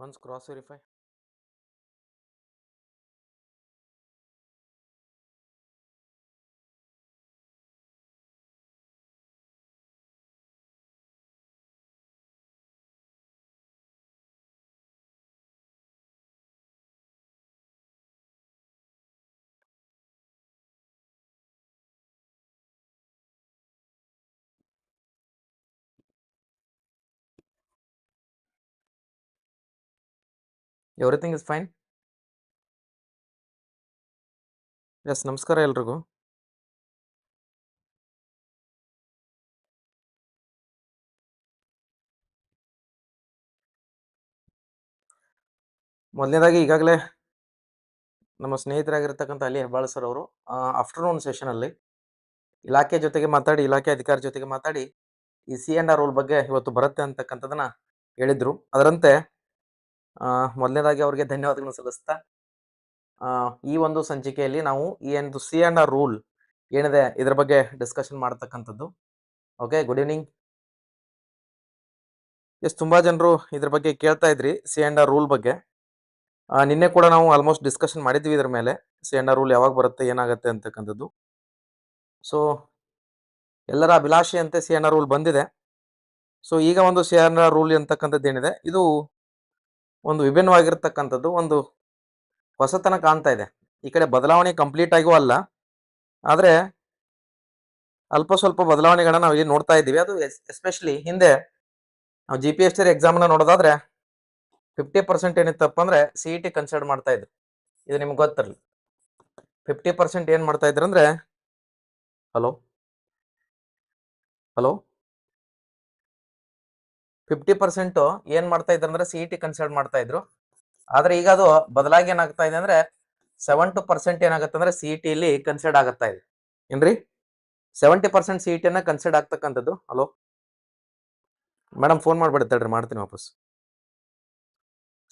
Once cross verify. Everything is fine yes ನಮಸ್ಕಾರ ಎಲ್ರಿಗೂ. ಮೊದಲನೇದಾಗಿ ಈಗಾಗಲೇ ನಮ್ಮ ಸ್ನೇಹಿತರಾಗಿರ್ತಕ್ಕಂಥ ಅಲಿ ಹೆಬ್ಬಾಳ್ ಸರ್ ಅವರು ಆಫ್ಟರ್ನೂನ್ ಸೆಷನಲ್ಲಿ ಇಲಾಖೆ ಜೊತೆಗೆ ಮಾತಾಡಿ, ಇಲಾಖೆ ಅಧಿಕಾರಿ ಜೊತೆಗೆ ಮಾತಾಡಿ ಈ ಸಿ ಎನ್ ಆರ್ ರೂಲ್ ಬಗ್ಗೆ ಇವತ್ತು ಬರುತ್ತೆ ಅಂತಕ್ಕಂಥದ್ದನ್ನ ಹೇಳಿದ್ರು. ಅದರಂತೆ ಮೊದಲನೇದಾಗಿ ಅವರಿಗೆ ಧನ್ಯವಾದಗಳನ್ನು ಸಲ್ಲಿಸ್ತಾ ಈ ಒಂದು ಸಂಚಿಕೆಯಲ್ಲಿ ನಾವು ಈ ಒಂದು ಸಿ ಆರ್ ರೂಲ್ ಏನಿದೆ ಇದ್ರ ಬಗ್ಗೆ ಡಿಸ್ಕಷನ್ ಮಾಡ್ತಕ್ಕಂಥದ್ದು. ಓಕೆ ಗುಡ್ ಈವ್ನಿಂಗ್ ಎಸ್ ತುಂಬಾ ಜನರು ಇದ್ರ ಬಗ್ಗೆ ಕೇಳ್ತಾ ಇದ್ರಿ, ಸಿ ಆರ್ ರೂಲ್ ಬಗ್ಗೆ. ನಿನ್ನೆ ಕೂಡ ನಾವು ಆಲ್ಮೋಸ್ಟ್ ಡಿಸ್ಕಷನ್ ಮಾಡಿದ್ವಿ ಇದ್ರ ಮೇಲೆ, ಸಿ ಆರ್ ರೂಲ್ ಯಾವಾಗ ಬರುತ್ತೆ, ಏನಾಗುತ್ತೆ ಅಂತಕ್ಕಂಥದ್ದು. ಸೊ ಎಲ್ಲರ ಅಭಿಲಾಷೆಯಂತೆ ಸಿ ಆರ್ ರೂಲ್ ಬಂದಿದೆ. ಸೊ ಈಗ ಒಂದು ಸಿ ಆರ್ ರೂಲ್ ಅಂತಕ್ಕಂಥದ್ದು ಏನಿದೆ, ಇದು ಒಂದು ವಿಭಿನ್ನವಾಗಿರ್ತಕ್ಕಂಥದ್ದು ಒಂದು ಹೊಸತನ ಕಾಣ್ತಾ ಇದೆ. ಈ ಕಡೆ ಬದಲಾವಣೆ ಕಂಪ್ಲೀಟ್ ಆಗಿಯೂ ಅಲ್ಲ. ಆದರೆ ಅಲ್ಪ ಸ್ವಲ್ಪ ಬದಲಾವಣೆಗಳನ್ನ ನಾವು ಇಲ್ಲಿ ನೋಡ್ತಾ ಇದ್ದೀವಿ. ಅದು ಎಸ್ಪೆಷಲಿ ಹಿಂದೆ ನಾವು ಜಿ ಪಿ ಎಸ್ ಟಿ ಎಕ್ಸಾಮ್ನ ನೋಡೋದಾದ್ರೆ ಫಿಫ್ಟಿ ಪರ್ಸೆಂಟ್ ಏನಿತ್ತಪ್ಪ ಅಂದರೆ ಸಿ ಇ ಟಿ ಕನ್ಸಿಡರ್ ಮಾಡ್ತಾ ಇದ್ರು. ಇದು ನಿಮ್ಗೆ ಗೊತ್ತಿರಲಿ. ಫಿಫ್ಟಿ ಪರ್ಸೆಂಟ್ ಏನು ಮಾಡ್ತಾ ಇದ್ರು ಅಂದರೆ ಹಲೋ ಹಲೋ ಫಿಫ್ಟಿ ಪರ್ಸೆಂಟ್ ಏನ್ ಮಾಡ್ತಾ ಇದ್ರು ಅಂದ್ರೆ ಸಿಇಟಿ ಕನ್ಸಿಡರ್ ಮಾಡ್ತಾ ಇದ್ರು. ಆದ್ರೆ ಈಗ ಅದು ಬದಲಾಗಿ ಏನಾಗ್ತಾ ಇದೆ ಅಂದ್ರೆ ಟು ಪರ್ಸೆಂಟ್ ಏನಾಗುತ್ತೆ ಅಂದ್ರೆ ಸಿಇಟಿ ಇಲ್ಲಿ ಕನ್ಸಿಡರ್ ಆಗುತ್ತಾ ಇದೆ. ಏನ್ರಿ? ಸೆವೆಂಟಿ ಪರ್ಸೆಂಟ್ ಸಿ ಇ ಟಿನ ಕನ್ಸಿಡರ್ ಆಗ್ತಕ್ಕಂಥದ್ದು. ಹಲೋ ಮೇಡಮ್ ಫೋನ್ ತಡ್ರಿ ಮಾಡ್ತೀನಿ ವಾಪಸ್.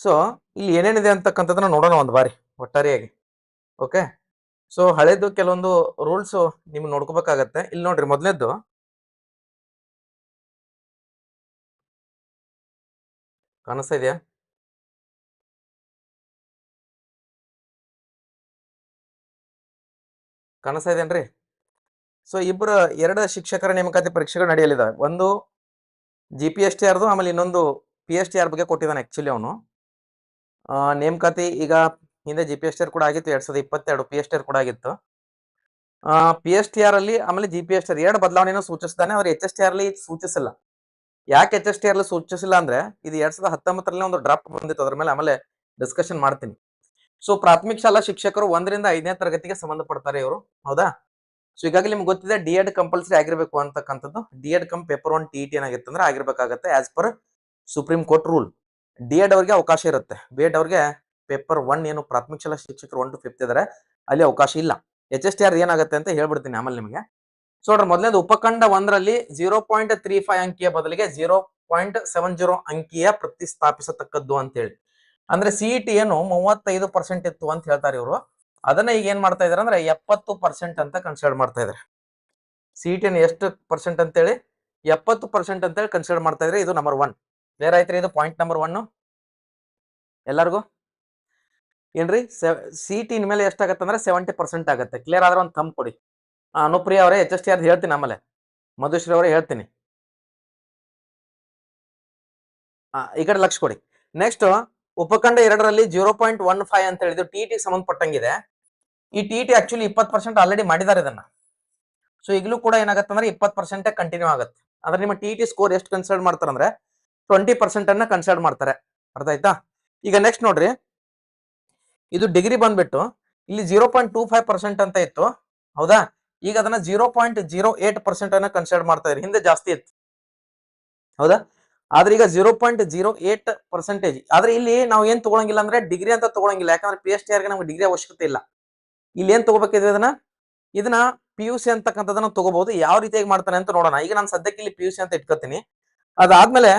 ಸೊ ಇಲ್ಲಿ ಏನೇನಿದೆ ಅಂತಕ್ಕಂಥದ್ದನ್ನ ನೋಡೋಣ ಒಂದು ಬಾರಿ, ಒಟ್ಟಾರೆಯಾಗಿ. ಓಕೆ ಸೊ ಹಳೇದು ಕೆಲವೊಂದು ರೂಲ್ಸ್ ನಿಮ್ಗೆ ನೋಡ್ಕೋಬೇಕಾಗತ್ತೆ. ಇಲ್ಲಿ ನೋಡ್ರಿ, ಮೊದಲೇದ್ದು ಕಾಣಿಸ್ತಾ ಇದೆಯಾ? ಕಾಣಿಸ್ತಾ ಇದೇನ್ರಿ ಸೊ ಇಬ್ಬರು ಎರಡು ಶಿಕ್ಷಕರ ನೇಮಕಾತಿ ಪರೀಕ್ಷೆಗಳು ನಡೆಯಲಿದೆ ಒಂದು ಜಿ ಪಿ ಎಸ್ ಟಿ ಆರ್ದು ಆಮೇಲೆ ಇನ್ನೊಂದು ಪಿ ಎಸ್ ಟಿ ಆರ್ ಬಗ್ಗೆ ಕೊಟ್ಟಿದ್ದಾನೆ ಆ್ಯಕ್ಚುಲಿ ಅವನು. ನೇಮಕಾತಿ ಈಗ ಹಿಂದೆ G P S T R ಕೂಡ ಆಗಿತ್ತು, ಎರಡು ಸಾವಿರದ ಇಪ್ಪತ್ತೆರಡು ಪಿ ಎಸ್ ಟಿ ಆರ್ ಕೂಡ ಆಗಿತ್ತು. ಪಿ ಎಸ್ ಟಿ ಆರ್ ಅಲ್ಲಿ ಆಮೇಲೆ G P S T R ಎರಡು ಬದಲಾವಣೆಯನ್ನು ಸೂಚಿಸ್ತಾನೆ ಅವ್ರು ಎಚ್ ಎಸ್ ಟಿ ಆರ್ ಅಲ್ಲಿ ಸೂಚಿಸಿಲ್ಲ. ಯಾಕೆ ಎಚ್ ಎಸ್ ಟಿ ಆರ್ ಸೂಚಿಸಿಲ್ಲ ಅಂದ್ರೆ ಇದು ಎರಡ್ ಸಾವಿರದ ಹತ್ತೊಂಬತ್ತರಲ್ಲಿ ಒಂದು ಡ್ರಾಪ್ ಬಂದಿತ್ತು. ಅದ್ರ ಮೇಲೆ ಆಮೇಲೆ ಡಿಸ್ಕಷನ್ ಮಾಡ್ತೀನಿ. ಸೊ ಪ್ರಾಥಮಿಕ ಶಾಲಾ ಶಿಕ್ಷಕರು ಒಂದರಿಂದ ಐದನೇ ತರಗತಿಗೆ ಸಂಬಂಧಪಡ್ತಾರೆ ಇವರು. ಹೌದಾ? ಸೊ ಈಗಾಗಲೇ ನಿಮ್ಗೆ ಗೊತ್ತಿದೆ ಡಿ ಎಡ್ ಕಂಪಲ್ಸರಿ ಆಗಿರ್ಬೇಕು ಅಂತಕ್ಕಂಥದ್ದು. D Ed cum paper one T T ಏನಾಗಿತ್ತು ಅಂದ್ರೆ ಆಗಿರ್ಬೇಕಾಗತ್ತೆ as per Supreme Court rule D Ed ಅವ್ರಿಗೆ ಅವಕಾಶ ಇರುತ್ತೆ. ಬಿ ಎಡ್ ಅವ್ರಿಗೆ ಪೇಪರ್ ಒನ್ ಏನು ಪ್ರಾಥಮಿಕ ಶಾಲಾ ಶಿಕ್ಷಕರು ಒನ್ ಟು ಫಿಫ್ತ್ ಇದಾರೆ ಅಲ್ಲಿ ಅವಕಾಶ ಇಲ್ಲ. ಎಚ್ ಎಸ್ ಟಿ ಆರ್ ಏನಾಗುತ್ತೆ ಅಂತ ಹೇಳ್ಬಿಡ್ತೀನಿ ಆಮೇಲೆ ನಿಮಗೆ. ಸೊ ನೋಡ್ರಿ, ಮೊದಲನೇದು ಉಪಖಂಡ ಒಂದರಲ್ಲಿ ಜೀರೋ ಪಾಯಿಂಟ್ ತ್ರೀ ಫೈವ್ ಅಂಕಿಯ ಬದಲಿಗೆ ಜೀರೋ ಪಾಯಿಂಟ್ ಸೆವೆನ್ ಜೀರೋ ಅಂಕಿಯ ಪ್ರತಿಸ್ಥಾಪಿಸತಕ್ಕದ್ದು ಅಂತ ಹೇಳಿ. ಅಂದ್ರೆ ಸಿ ಟಿ ಏನು ಮೂವತ್ತೈದು ಪರ್ಸೆಂಟ್ ಇತ್ತು ಅಂತ ಹೇಳ್ತಾರೆ ಇವರು. ಅದನ್ನ ಈಗ ಏನ್ ಮಾಡ್ತಾ ಇದಾರೆ ಅಂದ್ರೆ ಎಪ್ಪತ್ತು ಪರ್ಸೆಂಟ್ ಅಂತ ಕನ್ಸಿಡರ್ ಮಾಡ್ತಾ ಇದಾರೆ. ಸಿ ಟಿ ಎಷ್ಟು ಪರ್ಸೆಂಟ್ ಅಂತೇಳಿ ಎಪ್ಪತ್ತು ಪರ್ಸೆಂಟ್ ಅಂತೇಳಿ ಕನ್ಸಿಡರ್ ಮಾಡ್ತಾ ಇದ್ರೆ ಇದು ನಂಬರ್ ಒನ್ ಬೇರೆ ಆಯ್ತ್ರಿ ಇದು ಪಾಯಿಂಟ್ ನಂಬರ್ ಒನ್ ಎಲ್ಲರಿಗೂ? ಏನ್ರಿ? ಸಿ ಟಿ ಮೇಲೆ ಎಷ್ಟಾಗತ್ತೆ ಅಂದ್ರೆ ಸೆವೆಂಟಿ ಪರ್ಸೆಂಟ್ ಆಗುತ್ತೆ. ಕ್ಲಿಯರ್ ಆದ್ರೆ ಒಂದು ತಂಬ್ ಕೊಡಿ. ಅನುಪ್ರಿಯ ಅವರೇ ಎಚ್ ಎಸ್ ಟಿ ಆರ್ ಹೇಳ್ತೀನಿ ಆಮೇಲೆ. ಮಧುಶ್ರೀ ಅವರೇ ಹೇಳ್ತೀನಿ. ಈ ಕಡೆ ಲಕ್ಷ ಕೊಡಿ. ನೆಕ್ಸ್ಟ್ ಉಪಖಂಡ ಎರಡರಲ್ಲಿ ಜೀರೋ ಪಾಯಿಂಟ್ ಒನ್ ಫೈವ್ ಅಂತ ಹೇಳಿದ್ರು ಟಿ ಟಿ ಸಂಬಂಧಪಟ್ಟಂಗಿದೆ. ಈ ಟಿ ಟಿ ಆಕ್ಚುಲಿ ಇಪ್ಪತ್ತು ಪರ್ಸೆಂಟ್ ಆಲ್ರೆಡಿ ಮಾಡಿದ್ದಾರೆ ಇದನ್ನ. ಸೊ ಈಗಲೂ ಕೂಡ ಏನಾಗುತ್ತೆ ಅಂದ್ರೆ ಇಪ್ಪತ್ತು ಪರ್ಸೆಂಟೇ ಕಂಟಿನ್ಯೂ ಆಗುತ್ತೆ. ಅಂದ್ರೆ ನಿಮ್ಮ ಟಿ ಟಿ ಸ್ಕೋರ್ ಎಷ್ಟು ಕನ್ಸಿಡರ್ ಮಾಡ್ತಾರೆ ಅಂದ್ರೆ ಟ್ವೆಂಟಿ ಪರ್ಸೆಂಟ್ ಅನ್ನ ಕನ್ಸಿಡರ್ ಮಾಡ್ತಾರೆ. ಅರ್ಥ ಆಯ್ತಾ? ಈಗ ನೆಕ್ಸ್ಟ್ ನೋಡ್ರಿ. ಇದು ಡಿಗ್ರಿ ಬಂದ್ಬಿಟ್ಟು ಇಲ್ಲಿ zero point two five percent ಅಂತ ಇತ್ತು. ಹೌದಾ? ಈಗ ಅದನ್ನ zero point zero eight percent ಅನ್ನ ಕನ್ಸಿಡರ್ ಮಾಡ್ತಾ ಇದ್ರಿ ಹಿಂದೆ ಜಾಸ್ತಿ ಇತ್ತು. ಹೌದಾ? ಆದ್ರೆ ಈಗ zero point zero eight percentage ಆದ್ರೆ ಇಲ್ಲಿ ನಾವು ಏನ್ ತಗೊಳಂಗಿಲ್ಲ ಅಂದ್ರೆ ಡಿಗ್ರಿ ಅಂತ ತಗೊಳಂಗಿಲ್ಲ. ಯಾಕಂದ್ರೆ ಪಿ ಎಚ್ ಟಿ ಆರ್ಗೆ ನಮ್ಗೆ ಡಿಗ್ರಿ ಅವಶ್ಯಕತೆ ಇಲ್ಲ. ಇಲ್ಲಿ ಏನ್ ತಗೋಬೇಕಿದ್ರೆ ಅದನ್ನ ಇದನ್ನ ಪಿ ಯು ಸಿ ಅಂತಕ್ಕಂಥದನ್ನ ತಗೋಬಹುದು. ಯಾವ ರೀತಿಯಾಗಿ ಮಾಡ್ತಾನೆ ಅಂತ ನೋಡೋಣ. ಈಗ ನಾನು ಸದ್ಯಕ್ಕೆ ಇಲ್ಲಿ ಪಿ ಯು ಸಿ ಅಂತ ಇಟ್ಕೋತೀನಿ. ಅದಾದ್ಮೇಲೆ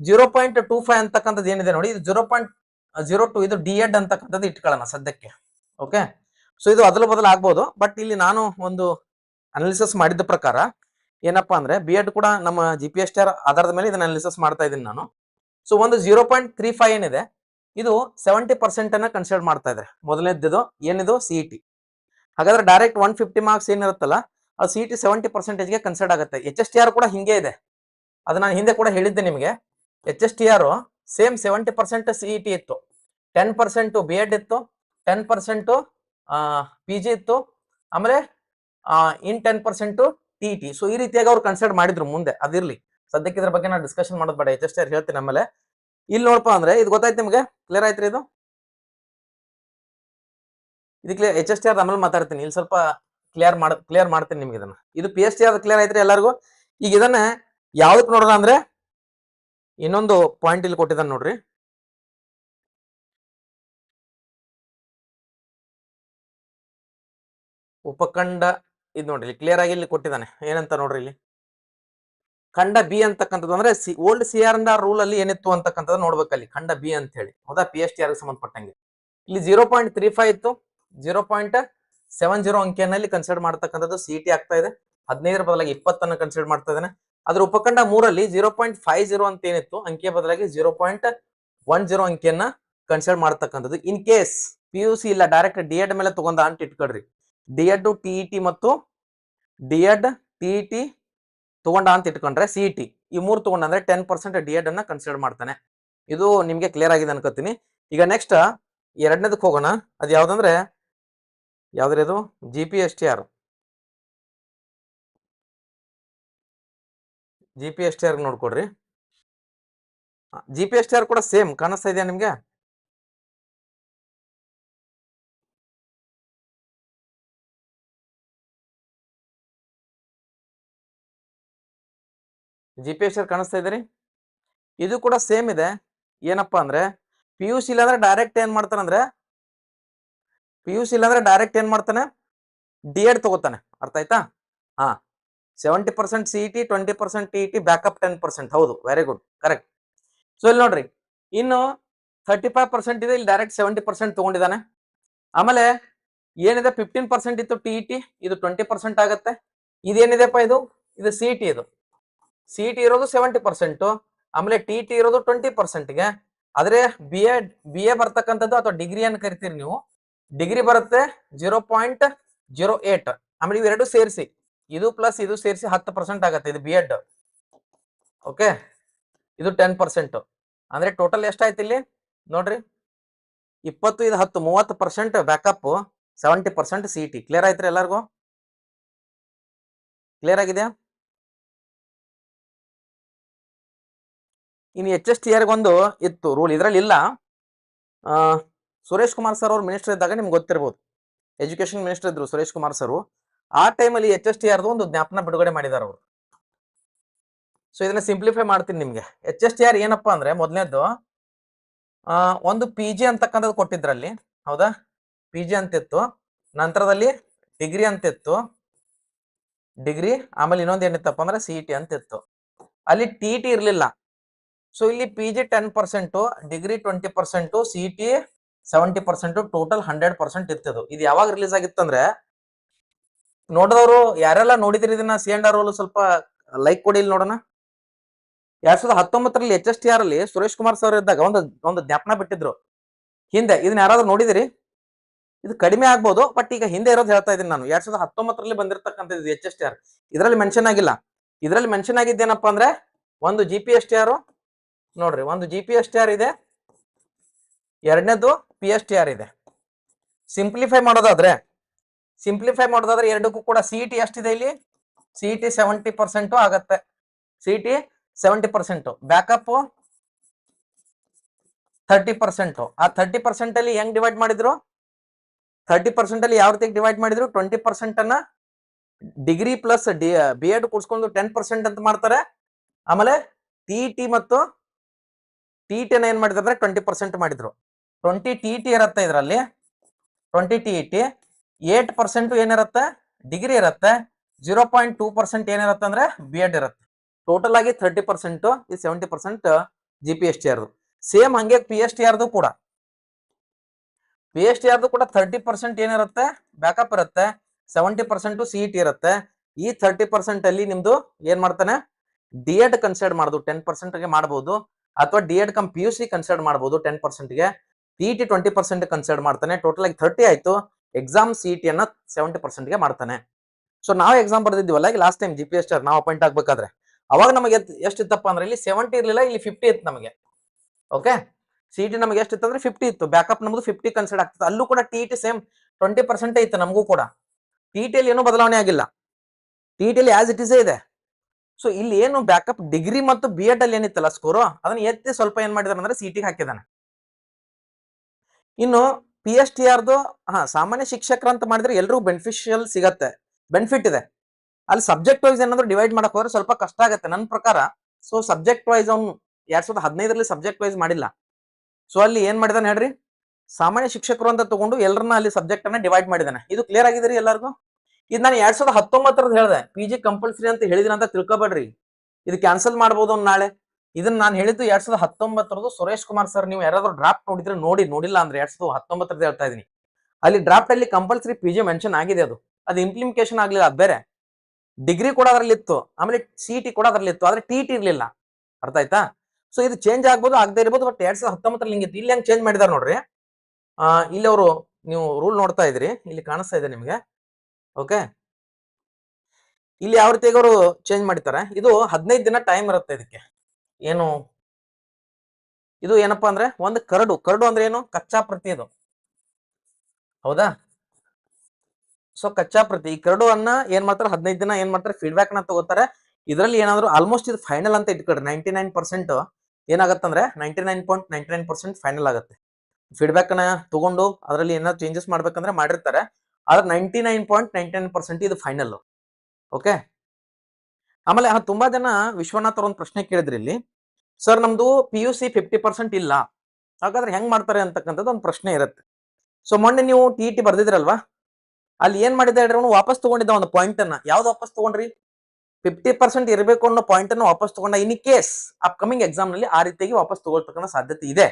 ಜೀರೋ ಪಾಯಿಂಟ್ ಟೂ ಫೈವ್ ಅಂತಕ್ಕಂಥದ್ದು ಏನಿದೆ ನೋಡಿ. ಇದು ಜೀರೋ ಪಾಯಿಂಟ್ ಜೀರೋ ಟು ಇದು ಡಿ ಎಡ್ ಅಂತಕ್ಕಂಥದ್ದು ಇಟ್ಕೊಳ್ಳೋಣ ಸದ್ಯಕ್ಕೆ. ಓಕೆ ಸೊ ಇದು ಅದಲು ಬದಲು ಆಗ್ಬೋದು. ಬಟ್ ಇಲ್ಲಿ ನಾನು ಒಂದು ಅನಾಲಿಸಿಸ್ ಮಾಡಿದ ಪ್ರಕಾರ ಏನಪ್ಪಾ ಅಂದ್ರೆ ಬಿ ಎಡ್ ಕೂಡ ನಮ್ಮ G P S T R ಆಧಾರದ ಮೇಲೆ ಇದನ್ನ ಅನಾಲಿಸಿಸ್ ಮಾಡ್ತಾ ಇದ್ದೀನಿ ನಾನು. ಸೊ ಒಂದು ಜೀರೋ ಪಾಯಿಂಟ್ ತ್ರೀ ಫೈವ್ ಏನಿದೆ, ಇದು ಸೆವೆಂಟಿ ಪರ್ಸೆಂಟ್ ಅನ್ನ ಕನ್ಸಿಡರ್ ಮಾಡ್ತಾ ಇದ್ರೆ ಮೊದಲನೇದ್ದು ಏನಿದು? ಸಿ ಇ ಟಿ ಹಾಗಾದ್ರೆ ಡೈರೆಕ್ಟ್ ಒನ್ ಫಿಫ್ಟಿ ಮಾರ್ಕ್ಸ್ ಏನಿರುತ್ತಲ್ಲ ಅದು ಸಿ ಟಿ ಸೆವೆಂಟಿ ಪರ್ಸೆಂಟೇಜ್ಗೆ ಕನ್ಸಿಡರ್ ಆಗುತ್ತೆ. ಎಚ್ ಎಸ್ ಟಿ ಆರ್ ಕೂಡ ಹಿಂಗೆ ಇದೆ. ಅದು ನಾನು ಹಿಂದೆ ಕೂಡ ಹೇಳಿದ್ದೆ ನಿಮಗೆ. H S T R same seventy percent C E T ಇತ್ತು. ಟೆನ್ ಪರ್ಸೆಂಟು ಬಿ ಎಡ್ ಇತ್ತು. ಟೆನ್ ಪರ್ಸೆಂಟು ಪಿ ಜಿ ಇತ್ತು, ಆಮೇಲೆ in ten percent T T so ಈ ರೀತಿಯಾಗಿ ಅವ್ರು ಕನ್ಸಿಡರ್ ಮಾಡಿದ್ರು ಮುಂದೆ ಅದಿರ್ಲಿ ಸದ್ಯಕ್ಕೆ ಇದ್ರ ಬಗ್ಗೆ ನಾನು ಡಿಸ್ಕಷನ್ ಮಾಡೋದು ಬೇಡ ಎಚ್ ಎಸ್ ಟಿ ಹೇಳ್ತೀನಿ ಆಮೇಲೆ. ಇಲ್ಲಿ ನೋಡಪ್ಪ ಅಂದ್ರೆ, ಇದು ಗೊತ್ತಾಯ್ತು ನಿಮಗೆ? ಕ್ಲಿಯರ್ ಆಯ್ತು ಇದು? ಇದು clear H S T R ಆಮೇಲೆ ಮಾತಾಡ್ತೀನಿ ಇಲ್ಲಿ ಸ್ವಲ್ಪ ಕ್ಲಿಯರ್ ಮಾಡ ಕ್ಲಿಯರ್ ಮಾಡ್ತೀನಿ ನಿಮ್ಗೆ ಇದನ್ನ. ಇದು P S T R clear ಆಯ್ತ್ರಿ ಎಲ್ಲರಿಗೂ? ಈಗ ಇದನ್ನ, ಯಾವ್ದಕ್ ನೋಡೋಣ ಅಂದ್ರೆ, ಇನ್ನೊಂದು ಪಾಯಿಂಟ್ ಇಲ್ಲಿ ಕೊಟ್ಟಿದ್ದಾನೆ ನೋಡ್ರಿ. ಉಪಖಂಡ ಇದು ನೋಡ್ರಿ ಕ್ಲಿಯರ್ ಆಗಿ ಇಲ್ಲಿ ಕೊಟ್ಟಿದ್ದಾನೆ. ಏನಂತ ನೋಡ್ರಿ ಇಲ್ಲಿ? ಖಂಡ ಬಿ ಅಂತಕ್ಕಂಥದ್ದು ಅಂದ್ರೆ C old C R rule ಅಲ್ಲಿ ಏನಿತ್ತು ಅಂತಕ್ಕಂಥದ್ದು ನೋಡ್ಬೇಕಲ್ಲಿ ಖಂಡ ಬಿ ಅಂತ ಹೇಳಿ ಹೌದಾ ಪಿ ಎಸ್ ಟಿ ಆರ್ ಸಂಬಂಧಪಟ್ಟಂಗೆ. ಇಲ್ಲಿ ಜೀರೋ ಪಾಯಿಂಟ್ ತ್ರೀ ಫೈವ್ ಇತ್ತು. ಜೀರೋ ಪಾಯಿಂಟ್ ಸೆವೆನ್ ಜೀರೋ ಅಂಕಿಯಲ್ಲಿ ಕನ್ಸಿಡರ್ ಮಾಡ್ತಕ್ಕಂಥದ್ದು ಸಿ ಟಿ ಆಗ್ತಾ ಇದೆ. ಹದಿನೈದರ ಬದಲಾಗಿ ಇಪ್ಪತ್ತನ್ನು ಕನ್ಸಿಡರ್ ಮಾಡ್ತಾ ಇದ್ದಾನೆ. ಅದ್ರ ಉಪಖಂಡ ಮೂರಲ್ಲಿ ಜೀರೋ ಪಾಯಿಂಟ್ ಫೈವ್ ಜೀರೋ ಅಂತ ಏನಿತ್ತು, ಅಂಕಿಯ ಬದಲಾಗಿ ಜೀರೋ ಪಾಯಿಂಟ್ ಒನ್ ಜೀರೋ ಅಂಕಿಯನ್ನ ಕನ್ಸಿಡರ್ ಮಾಡ್ತಕ್ಕಂಥದ್ದು. In case P U C ಇಲ್ಲ ಡೈರೆಕ್ಟ್ ಡಿ ಎಡ್ ಮೇಲೆ ತಗೊಂಡ ಅಂತ ಇಟ್ಕೊಳ್ರಿ. ಡಿ ಎಡ್ ಟಿ ಟಿ ಮತ್ತು D Ed Ed T T ತಗೊಂಡ ಅಂತ ಇಟ್ಕೊಂಡ್ರೆ ಸಿ ಟಿ ಈ ಮೂರು ತಗೊಂಡ ಅಂದ್ರೆ ಟೆನ್ ಪರ್ಸೆಂಟ್ ಡಿಎಡ್ ಅನ್ನ ಕನ್ಸಿಡರ್ ಮಾಡ್ತಾನೆ. ಇದು ನಿಮ್ಗೆ ಕ್ಲಿಯರ್ ಆಗಿದೆ ಅನ್ಕೋತೀನಿ. ಈಗ ನೆಕ್ಸ್ಟ್ ಎರಡನೇದಕ್ಕೆ ಹೋಗೋಣ. ಅದು ಯಾವ್ದಂದ್ರೆ ಯಾವ್ದ್ರ ಇದು G P S T R G P S T R ನೋಡ್ಕೊಡ್ರಿ. G P S T R ಕೂಡ ಸೇಮ್ ಕಾಣಿಸ್ತಾ ಇದೆಯಾ ನಿಮ್ಗೆ? ಜಿ ಪಿ ಎಸ್ ಕಾಣಿಸ್ತಾ ಇದೆ ಇದು ಕೂಡ ಸೇಮ್ ಇದೆ. ಏನಪ್ಪಾ ಅಂದ್ರೆ ಪಿ ಯು ಸಿ ಇಲ್ಲಾಂದ್ರೆ ಡೈರೆಕ್ಟ್ ಏನ್ ಮಾಡ್ತಾನಂದ್ರೆ ಪಿ ಯು ಸಿ ಇಲ್ಲಾಂದ್ರೆ ಡೈರೆಕ್ಟ್ ಏನ್ ಮಾಡ್ತಾನೆ? ಡಿ ಎಡ್ ತಗೋತಾನೆ. ಅರ್ಥ ಆಯ್ತಾ? ಹಾ. Seventy percent C T twenty percent T T backup ten percent ಹೌದು ವೆರಿ ಗುಡ್ ಕರೆಕ್ಟ್ ಸೊ ಇಲ್ಲಿ ನೋಡ್ರಿ, ಇನ್ನು ಥರ್ಟಿ ಫೈವ್ ಪರ್ಸೆಂಟ್ ಇದೆ, ಇಲ್ಲಿ ಡೈರೆಕ್ಟ್ ಸೆವೆಂಟಿ ಪರ್ಸೆಂಟ್ ತಗೊಂಡಿದ್ದಾನೆ. ಆಮೇಲೆ ಏನಿದೆ ಫಿಫ್ಟೀನ್ ಪರ್ಸೆಂಟ್ ಇತ್ತು ಟಿ ಟಿ ಇದು ಟ್ವೆಂಟಿ ಪರ್ಸೆಂಟ್ ಆಗುತ್ತೆ. ಇದೇನಿದೆಪ್ಪ ಇದು? ಇದು ಸಿ ಟಿ ಇದು. ಸಿ ಟಿ ಇರೋದು ಸೆವೆಂಟಿ ಪರ್ಸೆಂಟು ಆಮೇಲೆ ಟಿ ಟಿ ಇರೋದು ಟ್ವೆಂಟಿ ಪರ್ಸೆಂಟ್ಗೆ ಆದ್ರೆ ಬಿ ಎ ಬಿ ಎ ಬರ್ತಕ್ಕಂಥದ್ದು ಅಥವಾ ಡಿಗ್ರಿ ಅನ್ನು ಕರಿತೀರಿ ನೀವು. ಡಿಗ್ರಿ ಬರುತ್ತೆ ಜೀರೋ ಪಾಯಿಂಟ್ ಜೀರೋ ಏಟ್ ಆಮೇಲೆ ಇವೆರಡು ಸೇರಿಸಿ. ಇದು ಪ್ಲಸ್ ಇದು ಸೇರಿಸಿ ಹತ್ತು ಪರ್ಸೆಂಟ್ ಆಗುತ್ತೆ, ಇದು ಬಿ ಎಡ್ ಓಕೆ ಇದು ಟೆನ್ ಪರ್ಸೆಂಟ್ ಅಂದ್ರೆ ಟೋಟಲ್ ಎಷ್ಟಾಯ್ತು ಇಲ್ಲಿ? ನೋಡ್ರಿ. ಇಪ್ಪತ್ತು ಇದು ಹತ್ತು, ಮೂವತ್ತು percent backup seventy percent C T clear ಆಯ್ತ್ರಿ ಎಲ್ಲರಿಗೂ? ಕ್ಲಿಯರ್ ಆಗಿದೆಯಾ ಇನ್ನು ಎಚ್ ಎಸ್ ಟಿ ಒಂದು ಇತ್ತು, ರೂಲ್ ಇದರಲ್ಲಿ ಇಲ್ಲ. ಸುರೇಶ್ ಕುಮಾರ್ ಸರ್ ಅವ್ರು ಮಿನಿಸ್ಟರ್ ಇದ್ದಾಗ ನಿಮ್ಗೆ ಗೊತ್ತಿರ್ಬೋದು. ಎಜುಕೇಶನ್ ಮಿನಿಸ್ಟರ್ ಇದ್ರು ಸುರೇಶ್ ಕುಮಾರ್ ಸರ್ ಆ ಟೈಮಲ್ಲಿ ಎಚ್ ಎಸ್ ಟಿ ಆರ್ದು ಒಂದು ಜ್ಞಾಪನ ಬಿಡುಗಡೆ ಮಾಡಿದಾರೆ ಅವರು. ಸೊ ಇದನ್ನ ಸಿಂಪ್ಲಿಫೈ ಮಾಡ್ತೀನಿ ನಿಮಗೆ. ಎಚ್ ಎಸ್ ಟಿ ಆರ್ ಏನಪ್ಪಾ ಅಂದ್ರೆ ಮೊದಲನೇದು ಆ, ಒಂದು ಪಿ ಜಿ ಅಂತಕ್ಕಂಥದ್ದು ಕೊಟ್ಟಿದ್ರಲ್ಲಿ, ಹೌದಾ? ಪಿ ಜಿ ಅಂತಿತ್ತು. ನಂತರದಲ್ಲಿ ಡಿಗ್ರಿ ಅಂತಿತ್ತು. ಡಿಗ್ರಿ ಆಮೇಲೆ ಇನ್ನೊಂದು ಏನಿತ್ತಪ್ಪ ಅಂದ್ರೆ ಸಿ ಇ ಟಿ ಅಂತಿತ್ತು. ಅಲ್ಲಿ ಟಿ ಟಿ ಇರ್ಲಿಲ್ಲ. ಸೊ ಇಲ್ಲಿ P G ten percent degree twenty percent C T seventy percent total hundred percent ಇರ್ತದೆ. ಇದು ಯಾವಾಗ ರಿಲೀಸ್ ಆಗಿತ್ತಂದ್ರೆ, ನೋಡಿದವರು ಯಾರೆಲ್ಲ ನೋಡಿದ್ರಿ ಇದನ್ನ? ಸಿ ಅಂಡ್ ಆರ್ ಸ್ವಲ್ಪ ಲೈಕ್ ಕೊಡಿ ಇಲ್ಲಿ ನೋಡೋಣ. ಎರಡ್ ಸಾವಿರದ ಹತ್ತೊಂಬತ್ತರಲ್ಲಿ ಎಚ್ ಎಸ್ ಟಿ ಆರ್ ಅಲ್ಲಿ ಸುರೇಶ್ ಕುಮಾರ್ ಸರ್ ಇದ್ದಾಗ ಒಂದು ಒಂದು ಜ್ಞಾಪನ ಬಿಟ್ಟಿದ್ರು. ಹಿಂದೆ ಇದನ್ನ ಯಾರಾದ್ರೂ ನೋಡಿದಿರಿ? ಇದು ಕಡಿಮೆ ಆಗ್ಬೋದು ಬಟ್ ಈಗ ಹಿಂದೆ ಇರೋದು ಹೇಳ್ತಾ ಇದ್ದೀನಿ ನಾನು. ಎರಡ್ ಸಾವಿರದ ಹತ್ತೊಂಬತ್ತರಲ್ಲಿ ಬಂದಿರತಕ್ಕಂಥದ್ದು ಎಚ್ ಎಸ್ ಟಿ ಆರ್ ಇದರಲ್ಲಿ ಮೆನ್ಷನ್ ಆಗಿಲ್ಲ. ಇದರಲ್ಲಿ ಮೆನ್ಷನ್ ಆಗಿದ್ದೇನಪ್ಪ ಅಂದ್ರೆ, ಒಂದು G P S T R ನೋಡ್ರಿ, ಒಂದು G P S T R ಇದೆ, ಎರಡನೇದು ಪಿ ಎಸ್ ಟಿ ಆರ್ ಇದೆ. ಸಿಂಪ್ಲಿಫೈ ಮಾಡೋದಾದ್ರೆ ಸಿಂಪ್ಲಿಫೈ ಮಾಡೋದಾದ್ರೆ ಎರಡಕ್ಕೂ ಕೂಡ ಸಿ ಟಿ ಎಷ್ಟಿದೆ ಇಲ್ಲಿ? ಸಿ ಟಿ ಸೆವೆಂಟಿ ಪರ್ಸೆಂಟು ಆಗತ್ತೆ. C T seventy percent backup thirty percent ಆ ಥರ್ಟಿ ಪರ್ಸೆಂಟ್ ಅಲ್ಲಿ ಹೆಂಗ್ ಡಿವೈಡ್ ಮಾಡಿದ್ರು? ಥರ್ಟಿ ಪರ್ಸೆಂಟ್ ಅಲ್ಲಿ ಯಾವ ರೀತಿ ಡಿವೈಡ್ ಮಾಡಿದ್ರು? ಟ್ವೆಂಟಿ ಪರ್ಸೆಂಟ್ ಅನ್ನ degree plus D B Ed ಕೂಡ್ಸ್ಕೊಂಡು ten percent ಅಂತ ಮಾಡ್ತಾರೆ. ಆಮೇಲೆ ಟಿ ಟಿ ಮತ್ತು ಟಿ ಟಿನ ಏನ್ ಮಾಡಿದ್ರು? ಅಂದ್ರೆ ಟ್ವೆಂಟಿ ಪರ್ಸೆಂಟ್ ಮಾಡಿದ್ರು. ಟ್ವೆಂಟಿ ಟಿ ಟಿ ಇರತ್ತೆ ಇದರಲ್ಲಿ. Twenty T T eight percent ಏನಿರುತ್ತೆ? ಡಿಗ್ರಿ ಇರುತ್ತೆ. ಜೀರೋ ಪಾಯಿಂಟ್ ಟೂ ಪರ್ಸೆಂಟ್ ಏನಿರುತ್ತೆ ಅಂದ್ರೆ? ಬಿ ಎಡ್ ಇರುತ್ತೆ. ಟೋಟಲ್ ಆಗಿ ಥರ್ಟಿ ಪರ್ಸೆಂಟ್ ಈ seventy percent G P S T ಆರ್ದು same ಹಂಗೆ ಪಿ ಎಸ್ ಟಿ ಆರ್ದು ಕೂಡ. ಪಿ ಎಸ್ ಟಿ ಆರ್ದು ಕೂಡ ಥರ್ಟಿ ಪರ್ಸೆಂಟ್ ಏನಿರುತ್ತೆ? ಬ್ಯಾಕಪ್ ಇರುತ್ತೆ. ಸೆವೆಂಟಿ ಪರ್ಸೆಂಟ್ ಸಿ ಟಿ ಇರುತ್ತೆ. ಈ ಥರ್ಟಿ ಪರ್ಸೆಂಟ್ ಅಲ್ಲಿ ನಿಮ್ದು ಏನ್ ಮಾಡ್ತಾನೆ? ಡಿ ಎಡ್ ಕನ್ಸಿಡರ್ ಮಾಡುದು. ಟೆನ್ ಪರ್ಸೆಂಟ್ಗೆ ಮಾಡಬಹುದು ಅಥವಾ D Ed cum P U C consider ಮಾಡಬಹುದು ten ಪರ್ಸೆಂಟ್ಗೆ T T twenty percent consider ಮಾಡ್ತಾನೆ. ಟೋಟಲ್ ಆಗಿ ಥರ್ಟಿ ಆಯ್ತು. ಎಕ್ಸಾಮ್ ಸಿ ಟಿ ಅನ್ನ ಸೆವೆಂಟಿ ಪರ್ಸೆಂಟ್ಗೆ ಮಾಡ್ತಾನೆ. ಸೊ ನಾವು ಎಕ್ಸಾಮ್ ಬರ್ದಿದ್ವಲ್ಲ ಈಗ last time G P S ನಾವು ಅಪಾಯಿಂಟ್ ಆಗ್ಬೇಕಾದ್ರೆ. ಅವಾಗ ನಮಗೆ ಎಷ್ಟಿತ್ತಪ್ಪ ಅಂದ್ರೆ ಇಲ್ಲಿ ಸೆವೆಂಟಿ ಇರಲಿಲ್ಲ, ಇಲ್ಲಿ ಫಿಫ್ಟಿ ಇತ್ತು ನಮಗೆ. ಓಕೆ ಸಿ ಟಿ ನಮಗೆ ಎಷ್ಟಿತ್ತು ಅಂದ್ರೆ ಫಿಫ್ಟಿ ಇತ್ತು. ಬ್ಯಾಕಪ್ ನಮ್ದು ಫಿಫ್ಟಿ ಕನ್ಸಿಡರ್ ಆಗ್ತದೆ ಅಲ್ಲೂ ಕೂಡ T T same twenty percent ಇತ್ತು ನಮಗೂ ಕೂಡ. ಟಿ ಟಿಯಲ್ಲಿ ಏನೂ ಬದಲಾವಣೆ ಆಗಿಲ್ಲ. ಟಿ ಟಿಯಲ್ಲಿ ಆಸ್ ಇಟ್ ಇಸ್ ಇದೆ. ಸೊ ಇಲ್ಲಿ ಏನು ಬ್ಯಾಕಪ್ ಡಿಗ್ರಿ ಮತ್ತು ಬಿ ಎಡ್ ಅಲ್ಲಿ ಏನಿತ್ತಲ್ಲ ಸ್ಕೋರು ಅದನ್ನ ಎತ್ತಿ ಸ್ವಲ್ಪ ಏನ್ ಮಾಡಿದಾರೆ ಅಂದ್ರೆ ಸಿಟಿಗೆ ಹಾಕಿದಾನೆ. ಇನ್ನು ಪಿ ಎಸ್ ಟಿ ಆರ್ದು ಹಾ, ಸಾಮಾನ್ಯ ಶಿಕ್ಷಕರ ಅಂತ ಮಾಡಿದ್ರೆ ಎಲ್ರಿಗೂ ಬೆನಿಫಿಷಿಯಲ್ ಸಿಗತ್ತೆ. ಬೆನಿಫಿಟ್ ಇದೆ. ಅಲ್ಲಿ ಸಬ್ಜೆಕ್ಟ್ ವೈಸ್ ಏನಾದ್ರು ಡಿವೈಡ್ ಮಾಡಕ್ ಹೋದ್ರೆ ಸ್ವಲ್ಪ ಕಷ್ಟ ಆಗತ್ತೆ. ನನ್ನ ಪ್ರಕಾರ ಸೊ ಸಬ್ಜೆಕ್ಟ್ ವೈಸ್ ಅವ್ನು ಎರಡ್ ಸಾವಿರದ ಹದಿನೈದರಲ್ಲಿ ಸಬ್ಜೆಕ್ಟ್ ವೈಸ್ ಮಾಡಿಲ್ಲ. ಸೊ ಅಲ್ಲಿ ಏನ್ ಮಾಡಿದಾನೆ ಹೇಳ್ರಿ? ಸಾಮಾನ್ಯ ಶಿಕ್ಷಕರು ಅಂತ ತಗೊಂಡು ಎಲ್ಲರನ್ನ ಅಲ್ಲಿ ಸಬ್ಜೆಕ್ಟ್ ಅನ್ನ ಡಿವೈಡ್ ಮಾಡಿದಾನೆ. ಇದು ಕ್ಲಿಯರ್ ಆಗಿದ್ರಿ ಎಲ್ಲರಿಗೂ? ಇದು ನಾನು ಎರಡ್ ಸಾವಿರದ ಹತ್ತೊಂಬತ್ತರದ್ದು ಹೇಳಿದೆ. ಪಿ ಜಿ ಕಂಪಲ್ಸರಿ ಅಂತ ಹೇಳಿದಿನ ಅಂತ ತಿಳ್ಕೊಬೇಡ್ರಿ. ಇದು ಕ್ಯಾನ್ಸಲ್ ಮಾಡ್ಬೋದು ನಾಳೆ. ಇದನ್ನ ನಾನು ಹೇಳಿದ್ದು ಎರಡ್ ಸಾವಿರದ ಹತ್ತೊಂಬತ್ತರದ್ದು ಸುರೇಶ್ ಕುಮಾರ್ ಸರ್ ನೀವು ಯಾರಾದ್ರೂ ಡ್ರಾಫ್ಟ್ ನೋಡಿದ್ರೆ ನೋಡಿ, ನೋಡಿಲ್ಲ ಅಂದ್ರೆ ಎರಡ್ ಸಾವಿರದ ಹತ್ತೊಂಬತ್ತರದ್ದು ಹೇಳ್ತಾ ಇದೀನಿ. ಅಲ್ಲಿ ಡ್ರಾಫ್ಟ್ ಅಲ್ಲಿ ಕಂಪಲ್ಸರಿ ಪಿ ಜಿ ಮೆನ್ಷನ್ ಆಗಿದೆ ಅದು. ಅದು ಇಂಪ್ಲಿಮಿಕೇಶನ್ ಆಗ್ಲಿಲ್ಲ, ಅದು ಬೇರೆ. ಡಿಗ್ರಿ ಕೂಡ ಅದರಲ್ಲಿ ಇತ್ತು. ಆಮೇಲೆ ಸಿ ಟಿ ಕೂಡ ಅದರಲ್ಲಿ ಇತ್ತು. ಆದ್ರೆ ಟಿ ಟಿ ಇರ್ಲಿಲ್ಲ. ಅರ್ಥ ಆಯ್ತಾ? ಸೊ ಇದು ಚೇಂಜ್ ಆಗ್ಬೋದು, ಆಗದೆ ಇರ್ಬೋದು ಬಟ್ ಎರಡ್ ಸಾವಿರದ ಹತ್ತೊಂಬತ್ತರಲ್ಲಿ ಹಿಂಗಿತ್ತು. ಇಲ್ಲಿ ಹೆಂಗ್ ಚೇಂಜ್ ಮಾಡಿದಾರೆ ನೋಡ್ರಿ. ಇಲ್ಲಿ ಅವರು ನೀವು ರೂಲ್ ನೋಡ್ತಾ ಇದ್ರಿ. ಇಲ್ಲಿ ಕಾಣಿಸ್ತಾ ಇದೆ ನಿಮಗೆ. ಓಕೆ? ಇಲ್ಲಿ ಯಾವ ರೀತಿ ಅವರು ಚೇಂಜ್ ಮಾಡ್ತಾರೆ ಇದು ಹದಿನೈದು ದಿನ ಟೈಮ್ ಇರುತ್ತೆ ಇದಕ್ಕೆ. ಏನು? ಇದು ಏನಪ್ಪಾ ಅಂದ್ರೆ ಒಂದು ಕರಡು. ಕರಡು ಅಂದ್ರೆ ಏನು? ಕಚ್ಚಾ ಪ್ರತಿ ಇದು ಹೌದಾ? ಸೊ ಕಚ್ಚಾ ಪ್ರತಿ. ಈ ಕರಡು ಅನ್ನ ಏನ್ ಮಾಡ್ತಾರೆ? ಹದಿನೈದು ದಿನ ಏನ್ ಮಾಡ್ತಾರೆ? ಫೀಡ್ಬ್ಯಾಕ್ನ ತಗೋತಾರೆ. ಇದರಲ್ಲಿ ಏನಾದ್ರು ಆಲ್ಮೋಸ್ಟ್ ಇದು ಫೈನಲ್ ಅಂತ ಇಟ್ಕೊಡ್ರಿ ninety nine percent ಏನಾಗತ್ತಂದ್ರೆ ninety nine point ninety nine percent final ಆಗುತ್ತೆ. ಫೀಡ್ಬ್ಯಾಕ್ನ ತಗೊಂಡು ಅದರಲ್ಲಿ ಏನಾದ್ರು ಚೇಂಜಸ್ ಮಾಡ್ಬೇಕಂದ್ರೆ ಮಾಡಿರ್ತಾರೆ. ಆದ್ರೆ ninety nine point ninety nine percent ಇದು ಫೈನಲ್ ಓಕೆ ಆಮೇಲೆ ತುಂಬಾ ಜನ ವಿಶ್ವನಾಥ್ ಅವ್ರ ಒಂದು ಪ್ರಶ್ನೆ ಕೇಳಿದ್ರಿ ಇಲ್ಲಿ. ಸರ್ ನಮ್ದು P U C fifty percent ಇಲ್ಲ. ಹಾಗಾದ್ರೆ ಹೆಂಗ್ ಮಾಡ್ತಾರೆ ಅಂತಕ್ಕಂಥದ್ದು ಒಂದು ಪ್ರಶ್ನೆ ಇರುತ್ತೆ. ಸೊ ಮೊನ್ನೆ ನೀವು ಟಿ ಟಿ ಬರ್ದಿದ್ರಲ್ವಾ? ಅಲ್ಲಿ ಏನ್ ಮಾಡಿದ್ರೆ ಹೇಳ್ರಿ ಅವ್ನು? ವಾಪಸ್ ತಗೊಂಡಿದ್ದ ಒಂದು ಪಾಯಿಂಟ್ ಅನ್ನ. ಯಾವ್ದು ವಾಪಸ್ ತಗೊಂಡ್ರಿ? ಫಿಫ್ಟಿ ಪರ್ಸೆಂಟ್ ಇರಬೇಕು ಅನ್ನೋ ಪಾಯಿಂಟ್ ಅನ್ನು ವಾಪಸ್ ತಗೊಂಡ. ಇನ್ ಕೇಸ್ ಅಪ್ಕಮಿಂಗ್ ಎಕ್ಸಾಮ್ನಲ್ಲಿ ಆ ರೀತಿಯಾಗಿ ವಾಪಸ್ ತಗೊಳ್ತಕ್ಕಂಥ ಸಾಧ್ಯತೆ ಇದೆ.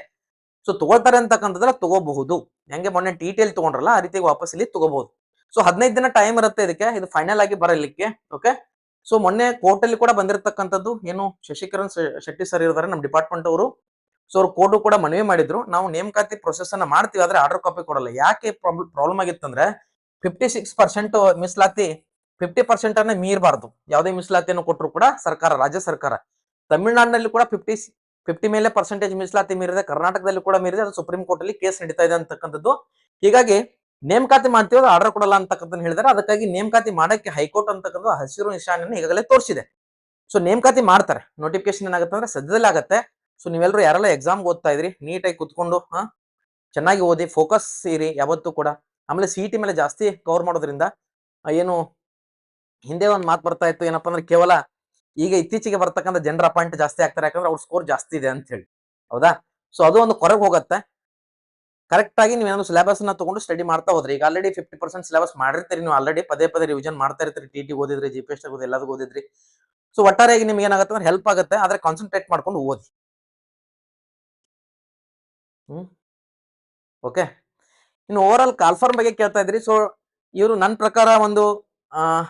ಸೊ ತಗೋತಾರೆ ಅಂತಕ್ಕಂಥದ್ರ ತಗೋಬಹುದು. ಹೆಂಗೆ ಮೊನ್ನೆ ಟಿ ತಗೊಂಡ್ರಲ್ಲ, ಆ ರೀತಿ ವಾಪಸ್ ಇಲ್ಲಿ ತಗೋಬಹುದು. ಸೊ ಹದಿನೈದು ದಿನ ಟೈಮ್ ಇರುತ್ತೆ ಇದಕ್ಕೆ, ಇದು ಫೈನಲ್ ಆಗಿ ಬರಲಿಕ್ಕೆ ಓಕೆ ಸೊ ಮೊನ್ನೆ ಕೋರ್ಟ್ ಅಲ್ಲಿ ಕೂಡ ಬಂದಿರತಕ್ಕಂಥದ್ದು ಏನು, ಶಶಿಕರಣ್ ಶೆಟ್ಟಿ ಸರ್ ಇರ್ತಾರೆ ನಮ್ಮ ಡಿಪಾರ್ಟ್ಮೆಂಟ್ ಅವರು. ಸೊ ಅವ್ರು ಕೋರ್ಟ್ ಕೂಡ ಮನವಿ ಮಾಡಿದ್ರು. ನಾವು ನೇಮಕಾತಿ ಪ್ರೊಸೆಸ್ ಅನ್ನ ಮಾಡ್ತೀವಿ, ಆದ್ರೆ ಆರ್ಡರ್ ಕಾಪಿ ಕೊಡಲ್ಲ. ಯಾಕೆ ಪ್ರಾಬ್ಲಮ್ ಆಗಿತ್ತಂದ್ರೆ ಫಿಫ್ಟಿ ಸಿಕ್ಸ್ ಪರ್ಸೆಂಟ್ ಮೀಸಲಾತಿ ಫಿಫ್ಟಿ ಪರ್ಸೆಂಟ್ ಅನ್ನ ಮೀರಬಾರ್ದು. ಯಾವುದೇ ಮೀಸಲಾತಿಯನ್ನು ಕೊಟ್ಟರು ಕೂಡ ಸರ್ಕಾರ, ರಾಜ್ಯ ಸರ್ಕಾರ. ತಮಿಳುನಾಡಿನಲ್ಲಿ ಕೂಡ ಫಿಫ್ಟಿ ಫಿಫ್ಟಿ ಮೇಲೆ ಪರ್ಸೆಂಟೇಜ್ ಮೀಸಲಾತಿ ಮೀರಿದೆ ಕರ್ನಾಟಕದಲ್ಲಿ ಕೂಡ ಮೀರಿದೆ ಅದು ಸುಪ್ರೀಂ ಕೋರ್ಟ್ ಅಲ್ಲಿ ಕೇಸ್ ನಡೀತಾ ಇದೆ ಅಂತಕ್ಕಂಥದ್ದು. ಹೀಗಾಗಿ ನೇಮಕಾತಿ ಮಾಡ್ತೀವಿ ಆರ್ಡರ್ ಕೊಡಲ್ಲ ಅಂತಕ್ಕಂಥ ಹೇಳಿದಾರೆ. ಅದಕ್ಕಾಗಿ ನೇಮಕಾತಿ ಮಾಡಕ್ಕೆ ಹೈಕೋರ್ಟ್ ಅಂತಕ್ಕಂಥ ಹಸಿರು ನಿಶಾನೆಯನ್ನು ಈಗಾಗಲೇ ತೋರಿಸಿದೆ. ಸೊ ನೇಮಕಾತಿ ಮಾಡ್ತಾರೆ. ನೋಟಿಫಿಕೇಶನ್ ಏನಾಗುತ್ತೆ ಅಂದ್ರೆ ಸದ್ಯದಲ್ಲಿ ಆಗುತ್ತೆ. ಸೊ ನೀವೆಲ್ಲರೂ ಯಾರೆಲ್ಲ ಎಕ್ಸಾಮ್ ಓದ್ತಾ ಇದ್ರಿ ನೀಟಾಗಿ ಕುತ್ಕೊಂಡು, ಹಾ? ಚೆನ್ನಾಗಿ ಓದಿ ಫೋಕಸ್ ಇರಿ ಯಾವತ್ತೂ ಕೂಡ. ಆಮೇಲೆ ಸಿ ಟಿ ಮೇಲೆ ಜಾಸ್ತಿ ಕವರ್ ಮಾಡೋದ್ರಿಂದ ಏನು ಹಿಂದೆ ಒಂದು ಮಾತು ಬರ್ತಾ ಇತ್ತು ಏನಪ್ಪಾ ಅಂದ್ರೆ ಕೇವಲ ಈಗ ಇತ್ತೀಚೆಗೆ ಬರ್ತಕ್ಕಂಥ ಜನರ ಪಾಯಿಂಟ್ ಜಾಸ್ತಿ ಆಗ್ತಾರೆ. ಯಾಕಂದ್ರೆ ಅವ್ರ ಸ್ಕೋರ್ ಜಾಸ್ತಿ ಇದೆ ಅಂತ ಹೇಳಿ. ಹೌದಾ? ಸೊ ಅದು ಒಂದು ಕೊರಗೆ ಹೋಗುತ್ತೆ. ಕರೆಕ್ಟ್ ಆಗಿ ನೀವೇನಾದ್ರು ಸಿಲೆಬಸ್ನ ತಗೊಂಡು ಸ್ಟಡಿ ಮಾಡ್ತಾ ಹೋದ್ರಿ, ಈಗ ಆಲ್ರೆಡಿ ಫಿಫ್ಟಿ ಪರ್ಸೆಂಟ್ ಸಿಲೆಬಸ್ ಮಾಡಿರ್ತೀರಿ ನೀವು. ಆಲ್ರೆಡಿ ಪದೇ ಪದೇ ರಿವಿಷನ್ ಮಾಡ್ತಾ ಇರ್ತೀರಿ. ಟಿ ಟಿ ಓದಿದ್ರಿ ಜಿ ಪಿ ಎಸ್ ಓದಿ ಎಲ್ಲದೂ ಓದಿದ್ರಿ. ಸೊ ಒಟ್ಟಾರೆಯಾಗಿ ನಿಮ್ಗೆ ಏನಾಗುತ್ತೆ ಅಂದ್ರೆ ಹೆಲ್ಪ್ ಆಗುತ್ತೆ. ಆದ್ರೆ ಕಾನ್ಸಂಟ್ರೇಟ್ ಮಾಡ್ಕೊಂಡು ಓದಿ. ಓಕೆ ಇನ್ನು ಓವರ್ ಆಲ್ ಕಾಲ್ಫಾರ್ಮ್ ಬಗ್ಗೆ ಕೇಳ್ತಾ ಇದ್ರಿ. ಸೊ ಇವರು ನನ್ನ ಪ್ರಕಾರ ಒಂದು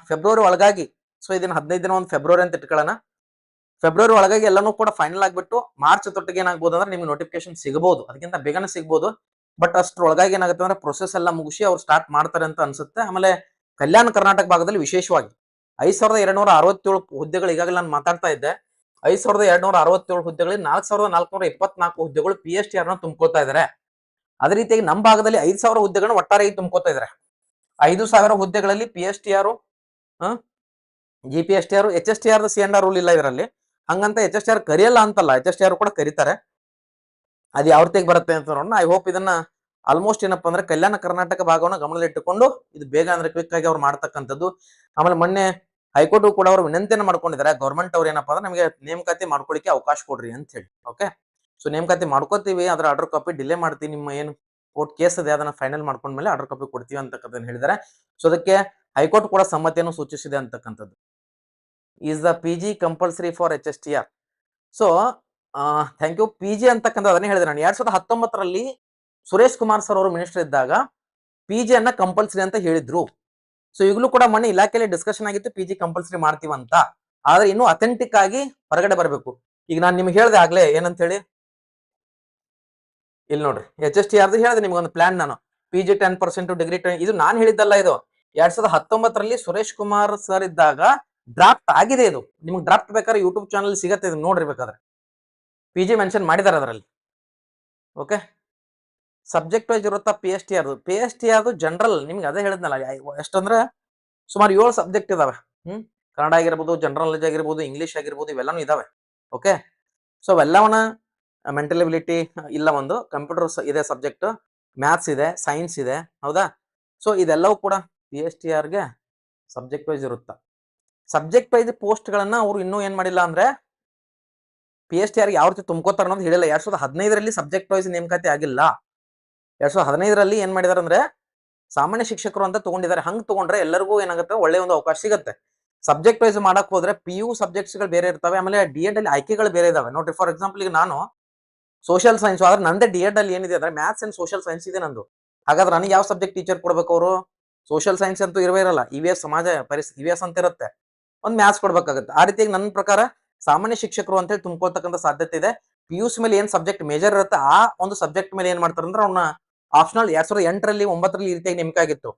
ಫೆಬ್ರವರಿ ಒಳಗಾಗಿ ಸೊ ಇದನ್ನ ಹದಿನೈದು ದಿನ ಒಂದು ಫೆಬ್ರವರಿ ಅಂತ ಇಟ್ಕೊಳ್ಳೋಣ. ಫೆಬ್ರವರಿ ಒಳಗಾಗಿ ಎಲ್ಲನೂ ಕೂಡ ಫೈನಲ್ ಆಗಿಬಿಟ್ಟು ಮಾರ್ಚ್ ತೊಟ್ಟಿಗೆ ಏನಾಗ್ಬೋದು ಅಂದ್ರೆ ನಿಮ್ಗೆ ನೋಟಿಫಿಕೇಶನ್ ಸಿಗಬಹುದು ಅದಕ್ಕಿಂತ ಬೇಗನೆ ಸಿಗ್ಬೋದು. ಬಟ್ ಅಷ್ಟ್ರ ಒಳಗಾಗಿ ಏನಾಗುತ್ತೆ ಅಂದ್ರೆ ಪ್ರೊಸೆಸ್ ಎಲ್ಲ ಮುಗಿಸಿ ಅವ್ರು ಸ್ಟಾರ್ಟ್ ಮಾಡ್ತಾರೆ ಅಂತ ಅನ್ಸುತ್ತೆ. ಆಮೇಲೆ ಕಲ್ಯಾಣ ಕರ್ನಾಟಕ ಭಾಗದಲ್ಲಿ ವಿಶೇಷವಾಗಿ ಐದ್ ಸಾವಿರದ ಎರಡ್ನೂರ ಅರವತ್ತೇಳು ಹುದ್ದೆಗಳು ಈಗಾಗಲೇ ನಾನು ಮಾತಾಡ್ತಾ ಇದ್ದೆ. ಐದ್ ಸಾವಿರದ ಎರಡ್ನೂರ ಅರವತ್ತೇಳು ಹುದ್ದೆಗಳಲ್ಲಿ ನಾಲ್ಕು ಸಾವಿರದ ನಾಲ್ಕುನೂರ ಇಪ್ಪತ್ನಾಲ್ಕು ಹುದ್ದೆಗಳು ಪಿ ಎಸ್ ಟಿ ಆರ್ನ ತುಂಬ್ಕೋತಾ ಇದ್ದಾರೆ ಅದೇ ರೀತಿಯಾಗಿ ನಮ್ಮ ಭಾಗದಲ್ಲಿ ಐದು ಸಾವಿರ ಹುದ್ದೆಗಳನ್ನ ಒಟ್ಟಾರೆಯಾಗಿ ತುಂಬ್ಕೋತಾ ಇದ್ದಾರೆ ಐದು ಸಾವಿರ ಹುದ್ದೆಗಳಲ್ಲಿ P S T R G P S T R H S T R C N R rule ಇಲ್ಲ ಇದರಲ್ಲಿ. ಹಂಗಂತ ಎಚ್ ಎಸ್ ಟಿ ಆರ್ ಕರಿಯಲ್ಲ ಅಂತಲ್ಲ. ಎಚ್ ಎಸ್ ಟಿ ಆರ್ ಕೂಡ ಕರೀತಾರೆ. ಅದು ಯಾವ ರೀತಿಗೆ ಬರುತ್ತೆ ಅಂತ ನೋಡೋಣ. ಐ ಹೋಪ್ ಇದನ್ನ ಆಲ್ಮೋಸ್ಟ್ ಏನಪ್ಪಾ ಅಂದ್ರೆ ಕಲ್ಯಾಣ ಕರ್ನಾಟಕ ಭಾಗವನ್ನು ಗಮನದಲ್ಲಿಟ್ಟುಕೊಂಡು ಇದು ಬೇಗ ಅಂದ್ರೆ ಕ್ವಿಕ್ ಆಗಿ ಅವ್ರು ಮಾಡ್ತಕ್ಕಂಥದ್ದು. ಆಮೇಲೆ ಮೊನ್ನೆ ಹೈಕೋರ್ಟ್ ಕೂಡ ಅವರು ವಿನಂತಿಯನ್ನು ಮಾಡ್ಕೊಂಡಿದ್ದಾರೆ. ಗೌರ್ಮೆಂಟ್ ಅವ್ರು ಏನಪ್ಪಾ ಅಂದ್ರೆ ನಮಗೆ ನೇಮಕಾತಿ ಮಾಡ್ಕೊಳ್ಳಿಕ್ಕೆ ಅವಕಾಶ ಕೊಡ್ರಿ ಅಂತ ಹೇಳಿ. ಓಕೆ ಸೊ ನೇಮಕಾತಿ ಮಾಡ್ಕೋತೀವಿ. ಅದ್ರ ಆರ್ಡರ್ ಕಾಪಿ ಡಿಲೇ ಮಾಡ್ತೀವಿ. ನಿಮ್ಮ ಏನು ಕೋರ್ಟ್ ಕೇಸ್ ಇದೆ, ಅದನ್ನ ಫೈನಲ್ ಮಾಡ್ಕೊಂಡ್ಮೇಲೆ ಆರ್ಡರ್ ಕಾಪಿ ಕೊಡ್ತೀವಿ ಅಂತಕ್ಕಂಥದ್ದು ಹೇಳಿದ್ದಾರೆ. ಸೊ ಅದಕ್ಕೆ ಹೈಕೋರ್ಟ್ ಕೂಡ ಸಮ್ಮತಿಯನ್ನು ಸೂಚಿಸಿದೆ ಅಂತಕ್ಕಂಥದ್ದು. Is the P G compulsory for H S T R so thank you P G ಅಂತಕ್ಕಂಥ ಅದನ್ನೇ ಹೇಳಿದೆ ನಾನು. ಎರಡ್ ಸಾವಿರದ ಹತ್ತೊಂಬತ್ತರಲ್ಲಿ ಸುರೇಶ್ ಕುಮಾರ್ ಸರ್ ಅವರು ಮಿನಿಸ್ಟರ್ ಇದ್ದಾಗ ಪಿ ಜಿ ಅನ್ನ ಕಂಪಲ್ಸರಿ ಅಂತ ಹೇಳಿದ್ರು. ಸೊ ಈಗಲೂ ಕೂಡ ಮೊನ್ನೆ ಇಲಾಖೆಯಲ್ಲಿ ಡಿಸ್ಕಷನ್ ಆಗಿತ್ತು ಪಿ ಜಿ ಕಂಪಲ್ಸರಿ ಮಾಡ್ತೀವಂತ ಆದ್ರೆ ಇನ್ನೂ ಅಥೆಂಟಿಕ್ ಆಗಿ ಹೊರಗಡೆ ಬರಬೇಕು. ಈಗ ನಾನು ನಿಮ್ಗೆ ಹೇಳಿದೆ ಆಗ್ಲೇ ಏನಂತ ಹೇಳಿ ಇಲ್ಲಿ ನೋಡ್ರಿ ಎಚ್ ಎಸ್ ಟಿ ಆರ್ದು ಹೇಳಿದೆ ನಿಮ್ಗೊಂದು ಪ್ಲಾನ್ ನಾನು. P G ten percent degree ten ಇದು ನಾನು ಹೇಳಿದ್ದಲ್ಲ ಇದು. ಎರಡ್ ಸಾವಿರದ ಹತ್ತೊಂಬತ್ತರಲ್ಲಿ ಸುರೇಶ್ ಕುಮಾರ್ ಸರ್ ಇದ್ದಾಗ ಡ್ರಾಫ್ಟ್ ಆಗಿದೆ ಇದು. ನಿಮ್ಗೆ ಡ್ರಾಫ್ಟ್ ಬೇಕಾದ್ರೆ ಯೂಟ್ಯೂಬ್ ಚಾನಲ್ ಸಿಗತ್ತೆ ಇದು ನೋಡ್ರಿ ಬೇಕಾದ್ರೆ. ಪಿ ಜಿ ಮೆನ್ಷನ್ ಮಾಡಿದ್ದಾರೆ ಅದರಲ್ಲಿ. ಓಕೆ ಸಬ್ಜೆಕ್ಟ್ ವೈಸ್ ಇರುತ್ತಾ P S T ಆರ್ದು P S T ಆರ್ದು ಜನರಲ್ ನಿಮ್ಗೆ ಅದೇ ಹೇಳಿದ್ನಲ್ಲ ಎಷ್ಟಂದ್ರೆ ಸುಮಾರು ಏಳು ಸಬ್ಜೆಕ್ಟ್ ಇದಾವೆ. ಹ್ಮ್? ಕನ್ನಡ ಆಗಿರ್ಬೋದು ಜನರಲ್ ನಾಲೆಜ್ ಆಗಿರ್ಬೋದು ಇಂಗ್ಲೀಷ್ ಆಗಿರ್ಬೋದು, ಇವೆಲ್ಲನೂ ಇದಾವೆ. ಓಕೆ ಸೊ ಅವೆಲ್ಲವನ್ನ ಮೆಂಟಲ್ ಎಬಿಲಿಟಿ ಇಲ್ಲ ಒಂದು ಕಂಪ್ಯೂಟರ್ ಇದೆ ಸಬ್ಜೆಕ್ಟ್ ಮ್ಯಾಥ್ಸ್ ಇದೆ ಸೈನ್ಸ್ ಇದೆ. ಹೌದಾ? ಸೊ ಇದೆಲ್ಲವೂ ಕೂಡ ಪಿ ಎಚ್ ಟಿ ಆರ್ಗೆ ಸಬ್ಜೆಕ್ಟ್ ವೈಸ್ ಇರುತ್ತಾ? ಸಬ್ಜೆಕ್ಟ್ ವೈಸ್ ಪೋಸ್ಟ್ಗಳನ್ನ ಅವರು ಇನ್ನೂ ಏನ್ ಮಾಡಿಲ್ಲ ಅಂದ್ರೆ ಪಿ ಎಚ್ ಟಿ ಆರ್ ಯಾವ ರೀತಿ ತುಂಬ್ಕೋತಾರೆ ಅನ್ನೋದು ಹೇಳಿಲ್ಲ. ಎರಡ್ ಸಾವಿರದ ಹದಿನೈದರಲ್ಲಿ ಸಬ್ಜೆಕ್ಟ್ ವೈಸ್ ನೇಮಕಾತಿ ಆಗಿಲ್ಲ. ಎರಡ್ ಸಾವಿರದ ಹದಿನೈದರಲ್ಲಿ ಏನ್ ಮಾಡಿದಾರೆ ಅಂದ್ರೆ ಸಾಮಾನ್ಯ ಶಿಕ್ಷಕರು ಅಂತ ತಗೊಂಡಿದ್ದಾರೆ. ಹಂಗ್ ತಗೊಂಡ್ರೆ ಎಲ್ಲರಿಗೂ ಏನಾಗುತ್ತೆ? ಒಳ್ಳೆ ಒಂದು ಅವಕಾಶ ಸಿಗುತ್ತೆ. ಸಬ್ಜೆಕ್ಟ್ ವೈಸ್ ಮಾಡಕ್ ಹೋದ್ರೆ ಪಿ ಯು ಸಬ್ಜೆಕ್ಟ್ಸ್ಗಳು ಬೇರೆ ಇರ್ತವೆ. ಆಮೇಲೆ ಡಿ ಎಡ್ ಅಲ್ಲಿ ಆಯ್ಕೆಗಳು ಬೇರೆ ಇದಾವೆ. ನೋಡಿ ಫಾರ್ ಎಕ್ಸಾಂಪಲ್ ಈಗ ನಾನು ಸೋಷಿಯಲ್ ಸೈನ್ಸ್ ಆದ್ರೆ ನಂದೇ ಡಿ ಎಡ್ ಅಲ್ಲಿ ಏನಿದೆ ಅಂದ್ರೆ ಮ್ಯಾಥ್ಸ್ ಅಂಡ್ ಸೋಷಿಯಲ್ ಸೈನ್ಸ್ ಇದೆ ನಂದು. ಹಾಗಾದ್ರೆ ನನಗೆ ಯಾವ ಸಬ್ಜೆಕ್ಟ್ ಟೀಚರ್ ಕೊಡ್ಬೇಕು ಅವರು? ಸೋಷಿಯಲ್ ಸೈನ್ಸ್ ಅಂತೂ ಇರವೇ ಇರಲ್ಲ. ಇ ಎಸ್ ಸಮಾಜ ಪರಿಸ್ಥಿತಿ ಇ ಎಸ್ ಅಂತ ಇರುತ್ತೆ. ಒಂದು ಮ್ಯಾಥ್ಸ್ ಕೊಡ್ಬೇಕಾಗುತ್ತೆ. ಆ ರೀತಿಯಾಗಿ ನನ್ನ ಪ್ರಕಾರ ಸಾಮಾನ್ಯ ಶಿಕ್ಷಕರು ಅಂತ ಹೇಳಿ ತುಂಬ್ಕೊಳ್ತಕ್ಕಂಥ ಸಾಧ್ಯತೆ ಇದೆ. ಪಿ ಯು ಸಿ ಮೇಲೆ ಏನ್ ಸಬ್ಜೆಕ್ಟ್ ಮೇಜರ್ ಇರುತ್ತೆ, ಆ ಒಂದು ಸಬ್ಜೆಕ್ಟ್ ಮೇಲೆ ಏನ್ ಮಾಡ್ತಾರೆ ಅಂದ್ರೆ ಅವ್ನ ಆಪ್ಷನಲ್ ಎರಡ್ ಸಾವಿರದ ಎಂಟರಲ್ಲಿ, ಒಂಬತ್ತರಲ್ಲಿ ಈ ರೀತಿಯಾಗಿ ನೇಮಕ ಆಗಿತ್ತು.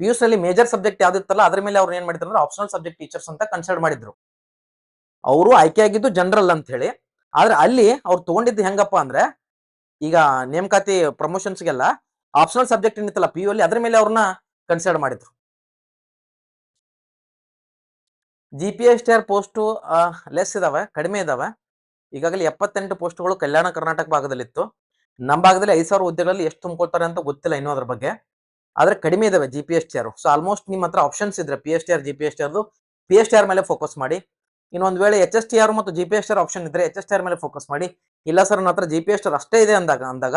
ಪಿ ಯು ನಲ್ಲಿ ಮೇಜರ್ ಸಬ್ಜೆಕ್ಟ್ ಯಾವ್ದಿತ್ತಲ್ಲ ಅದ್ರ ಮೇಲೆ ಅವ್ರು ಏನ್ ಮಾಡಿದ್ರು ಅಂದ್ರೆ ಆಪ್ಷನಲ್ ಸಬ್ಜೆಕ್ಟ್ ಟೀಚರ್ಸ್ ಅಂತ ಕನ್ಸಿಡರ್ ಮಾಡಿದ್ರು. ಅವರು ಆಯ್ಕೆ ಆಗಿದ್ದು ಜನರಲ್ ಅಂತ ಹೇಳಿ. ಆದ್ರೆ ಅಲ್ಲಿ ಅವ್ರು ತಗೊಂಡಿದ್ದು ಹೆಂಗಪ್ಪ ಅಂದ್ರೆ, ಈಗ ನೇಮಕಾತಿ ಪ್ರಮೋಷನ್ಸ್ಗೆಲ್ಲ ಆಪ್ಷನಲ್ ಸಬ್ಜೆಕ್ಟ್ ಏನಿತ್ತಲ್ಲ ಪಿ ಯು ಅಲ್ಲಿ ಅದ್ರ ಮೇಲೆ ಅವ್ರನ್ನ ಕನ್ಸಿಡರ್ ಮಾಡಿದ್ರು. G P S T R post less ಇದಾವೆ, ಕಡಿಮೆ ಇದಾವೆ. ಈಗಾಗಲೇ ಎಪ್ಪತ್ತೆಂಟು ಪೋಸ್ಟ್ಗಳು ಕಲ್ಯಾಣ ಕರ್ನಾಟಕ ಭಾಗದಲ್ಲಿತ್ತು. ನಮ್ಮ ಭಾಗದಲ್ಲಿ ಐದು ಸಾವಿರ ಹುದ್ದೆಗಳಲ್ಲಿ ಎಷ್ಟು ತುಂಬಿಕೊಳ್ತಾರೆ ಅಂತ ಗೊತ್ತಿಲ್ಲ ಇನ್ನೂ ಅದ್ರ ಬಗ್ಗೆ. ಆದ್ರೆ ಕಡಿಮೆ ಇದಾವೆ G P S T R so almost ನಿಮ್ಮ ಹತ್ರ ಆಪ್ಷನ್ಸ್ ಇದ್ರೆ P S T R G P S T ಆರ್ದು P S T R ಮೇಲೆ ಫೋಕಸ್ ಮಾಡಿ. ಇನ್ನೊಂದು ವೇಳೆ ಎಚ್ ಎಸ್ ಟಿ ಆರ್ ಮತ್ತು G P S T R option ಇದ್ರೆ H S T R ಮೇಲೆ ಫೋಕಸ್ ಮಾಡಿ. ಇಲ್ಲ ಸರ್ ನನ್ನ ಹತ್ರ G P S T R ಅಷ್ಟೇ ಇದೆ ಅಂದಾಗ ಅಂದಾಗ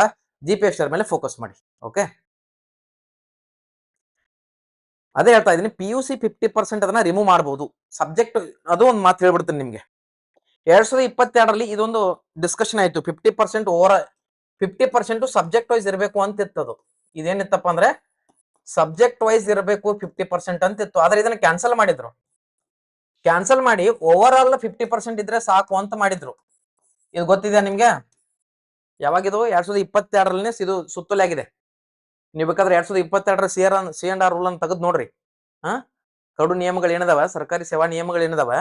G P S T R ಮೇಲೆ ಫೋಕಸ್ ಮಾಡಿ. ಓಕೆ ಅದೇ ಹೇಳ್ತಾ ಇದೀನಿ P U C fifty percent ಅದನ್ನ ರಿಮೂವ್ ಮಾಡಬಹುದು ಸಬ್ಜೆಕ್ಟ್ ಅದು ಒಂದು ಮಾತು ಹೇಳ್ಬಿಡ್ತೀನಿ ನಿಮ್ಗೆ. ಎರಡ್ ಸಾವಿರದ ಇಪ್ಪತ್ತೆರಡರಲ್ಲಿ ಇದೊಂದು ಡಿಸ್ಕಷನ್ ಆಯಿತು. Fifty percent over fifty percent subject wise ಇರಬೇಕು ಅಂತ ಇತ್ತದು ಇದೇನಿತ್ತಪ್ಪ ಅಂದ್ರೆ ಸಬ್ಜೆಕ್ಟ್ ವೈಸ್ ಇರಬೇಕು ಫಿಫ್ಟಿ ಪರ್ಸೆಂಟ್ ಅಂತ ಇತ್ತು ಆದ್ರೆ ಇದನ್ನ ಕ್ಯಾನ್ಸಲ್ ಮಾಡಿದ್ರು. ಕ್ಯಾನ್ಸಲ್ ಮಾಡಿ ಓವರ್ ಆಲ್ ಫಿಫ್ಟಿ ಪರ್ಸೆಂಟ್ ಇದ್ರೆ ಸಾಕು ಅಂತ ಮಾಡಿದ್ರು. ಇದು ಗೊತ್ತಿದೆ ನಿಮ್ಗೆ? ಯಾವಾಗಿದು ಎರಡ್ ಸಾವಿರದ ಇಪ್ಪತ್ತೆರಡರಲ್ಲಿ ಇದು ಸುತ್ತಲಾಗಿದೆ ನೀವು ಬೇಕಾದ್ರೆ ಎರಡ್ ಸಾವಿರದ ಇಪ್ಪತ್ತೆರಡರ C R C and R rule ಅನ್ನು ತೆಗೆದು ನೋಡ್ರಿ. ಹಾ? ಕಡು ನಿಯಮಗಳು ಏನದಾವ? ಸರ್ಕಾರಿ ಸೇವಾ ನಿಯಮಗಳು ಏನದವ?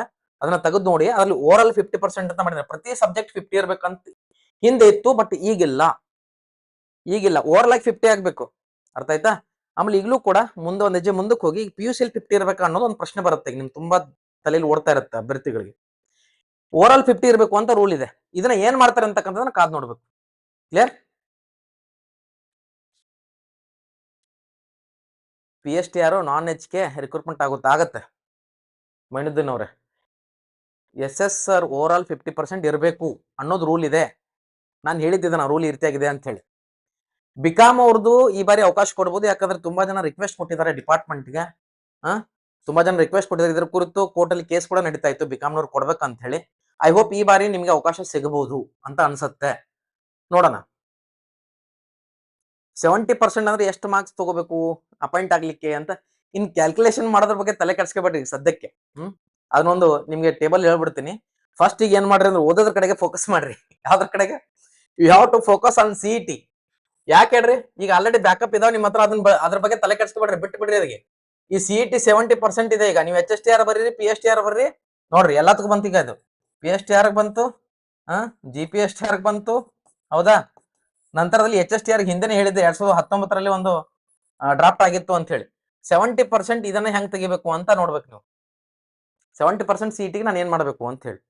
ಅದನ್ನ ತೆಗೆದು ನೋಡಿ, ಅದ್ರಲ್ಲಿ ಓವರ್ ಫಿಫ್ಟಿ ಪರ್ಸೆಂಟ್ ಅಂತ ಮಾಡಿದ್ರೆ ಪ್ರತಿ ಸಬ್ಜೆಕ್ಟ್ ಫಿಫ್ಟಿ ಇರ್ಬೇಕಂತ ಹಿಂದೆ ಇತ್ತು ಬಟ್ ಈಗಿಲ್ಲ. ಈಗಿಲ್ಲ. ಓವರ್ ಆಗಿ ಫಿಫ್ಟಿ ಆಗ್ಬೇಕು. ಅರ್ಥ ಆಯ್ತಾ? ಆಮೇಲೆ ಈಗಲೂ ಕೂಡ ಮುಂದೆ ಒಂದು ಹೆಜ್ಜೆ ಮುಂದಕ್ಕೆ ಹೋಗಿ ಪಿ ಯು ಸಿಲ್ ಫಿಫ್ಟಿ ಇರ್ಬೇಕಾ ಅನ್ನೋದು ಒಂದು ಪ್ರಶ್ನೆ ಬರುತ್ತೆ. ಈಗ ನಿಮ್ ತುಂಬಾ ತಲೆಯಲ್ಲಿ ಓಡ್ತಾ ಇರುತ್ತೆ ಅಭ್ಯರ್ಥಿಗಳಿಗೆ. ಓವರ್ ಆಲ್ ಫಿಫ್ಟಿ ಇರಬೇಕು ಅಂತ ರೂಲ್ ಇದೆ. ಇದನ್ನ ಏನ್ ಮಾಡ್ತಾರೆ ಅಂತಕ್ಕಂಥದನ್ನ ಕಾದ್ ನೋಡ್ಬೇಕು. Clear P H T R non H K recruitment ಆಗುತ್ತೆ, ಆಗತ್ತೆ. ಮೈನುದ್ದೀನ್ ಅವ್ರೆ yes yes sir over all fifty percent ಇರಬೇಕು ಅನ್ನೋದು ರೂಲ್ ಇದೆ. ನಾನು ಹೇಳಿದ್ದೆ ರೂಲ್ ಈ ರೀತಿಯಾಗಿದೆ ಅಂತ ಹೇಳಿ ಬಿಕಾಮ್ ಅವ್ರದ್ದು ಈ ಬಾರಿ ಅವಕಾಶ ಕೊಡ್ಬೋದು, ಯಾಕಂದ್ರೆ ತುಂಬಾ ಜನ ರಿಕ್ವೆಸ್ಟ್ ಕೊಟ್ಟಿದ್ದಾರೆ ಡಿಪಾರ್ಟ್ಮೆಂಟ್ಗೆ ಹಾಂ? ತುಂಬಾ ಜನ ರಿಕ್ವೆಸ್ಟ್ ಕೊಟ್ಟಿದ್ದಾರೆ. ಇದ್ರ ಕುರಿತು ಕೋರ್ಟಲ್ಲಿ ಕೇಸ್ ಕೂಡ ನಡೀತಾ ಇತ್ತು. ಬಿಕಾಮ್ನವ್ರು ಕೊಡ್ಬೇಕಂತ ಹೇಳಿ ಐ ಹೋಪ್ ಈ ಬಾರಿ ನಿಮಗೆ ಅವಕಾಶ ಸಿಗಬಹುದು ಅಂತ ಅನ್ಸತ್ತೆ. ನೋಡೋಣ. ಸೆವೆಂಟಿ ಪರ್ಸೆಂಟ್ ಅಂದ್ರೆ ಎಷ್ಟು ಮಾರ್ಕ್ಸ್ ತಗೋಬೇಕು ಅಪಾಯಿಂಟ್ ಆಗ್ಲಿಕ್ಕೆ ಅಂತ ಇನ್ ಕ್ಯಾಲ್ಕುಲೇಷನ್ ಮಾಡೋದ್ರ ಬಗ್ಗೆ ತಲೆ ಕೆಡ್ಸ್ಕೊಬೇಡ್ರಿ ಸದ್ಯಕ್ಕೆ. ಹ್ಮ್? ಅದನ್ನೊಂದು ನಿಮ್ಗೆ ಟೇಬಲ್ ಹೇಳ್ಬಿಡ್ತೀನಿ. ಫಸ್ಟ್ ಈಗ ಏನ್ ಮಾಡ್ರಿ ಅಂದ್ರೆ ಓದೋದ್ರ ಕಡೆಗೆ ಫೋಕಸ್ ಮಾಡ್ರಿ. ಯಾವ್ದ್ರ ಕಡೆಗೆ? You have to focus on C T ಯಾಕೆ ಹೇಳ್ರಿ? ಈಗ ಆಲ್ರೆಡಿ ಬ್ಯಾಕಪ್ ಇದಾವೆ ನಿಮ್ಮ ಹತ್ರ ಅದನ್ನ ಅದ್ರ ಬಗ್ಗೆ ತಲೆ ಕೆಡ್ಸ್ಕೊಬೇಡ್ರಿ ಬಿಟ್ಟು ಬಿಡ್ರಿ ಅದಕ್ಕೆ. ಈ ಸಿ ಟಿ ಸೆವೆಂಟಿ ಪರ್ಸೆಂಟ್ ಇದೆ ಈಗ. ನೀವು ಎಚ್ ಎಸ್ ಟಿ ಆರ್ ಬರ್ರಿ ಪಿ ಎಸ್ ಟಿ ಆರ್ ಬರ್ರಿ. ನೋಡ್ರಿ, ಎಲ್ಲದಕ್ಕೂ ಬಂತು ಈಗ ಅದು. ಪಿ ಎಸ್ ಟಿ ಆರ್ ಬಂತು ಹಾ G P S T R ಬಂತು. ಹೌದಾ? ನಂತರದಲ್ಲಿ ಎಚ್ ಎಸ್ ಟಿ ಆರ್ ಹಿಂದೆ ಹೇಳಿದ್ದೆ ಎರಡ್ ಸಾವಿರದ ಹತ್ತೊಂಬತ್ತರಲ್ಲಿ ಒಂದು ಡ್ರಾಫ್ಟ್ ಆಗಿತ್ತು ಅಂತ ಹೇಳಿ. ಸೆವೆಂಟಿ ಪರ್ಸೆಂಟ್ ಇದನ್ನ ಹೆಂಗ್ ತೆಗಿಬೇಕು ಅಂತ ನೋಡ್ಬೇಕು ನೀವು. ಸೆವೆಂಟಿ ಪರ್ಸೆಂಟ್ ಸೀಟಿಗೆ ನಾನು ಏನ್ ಮಾಡ್ಬೇಕು ಅಂತ ಹೇಳಿ.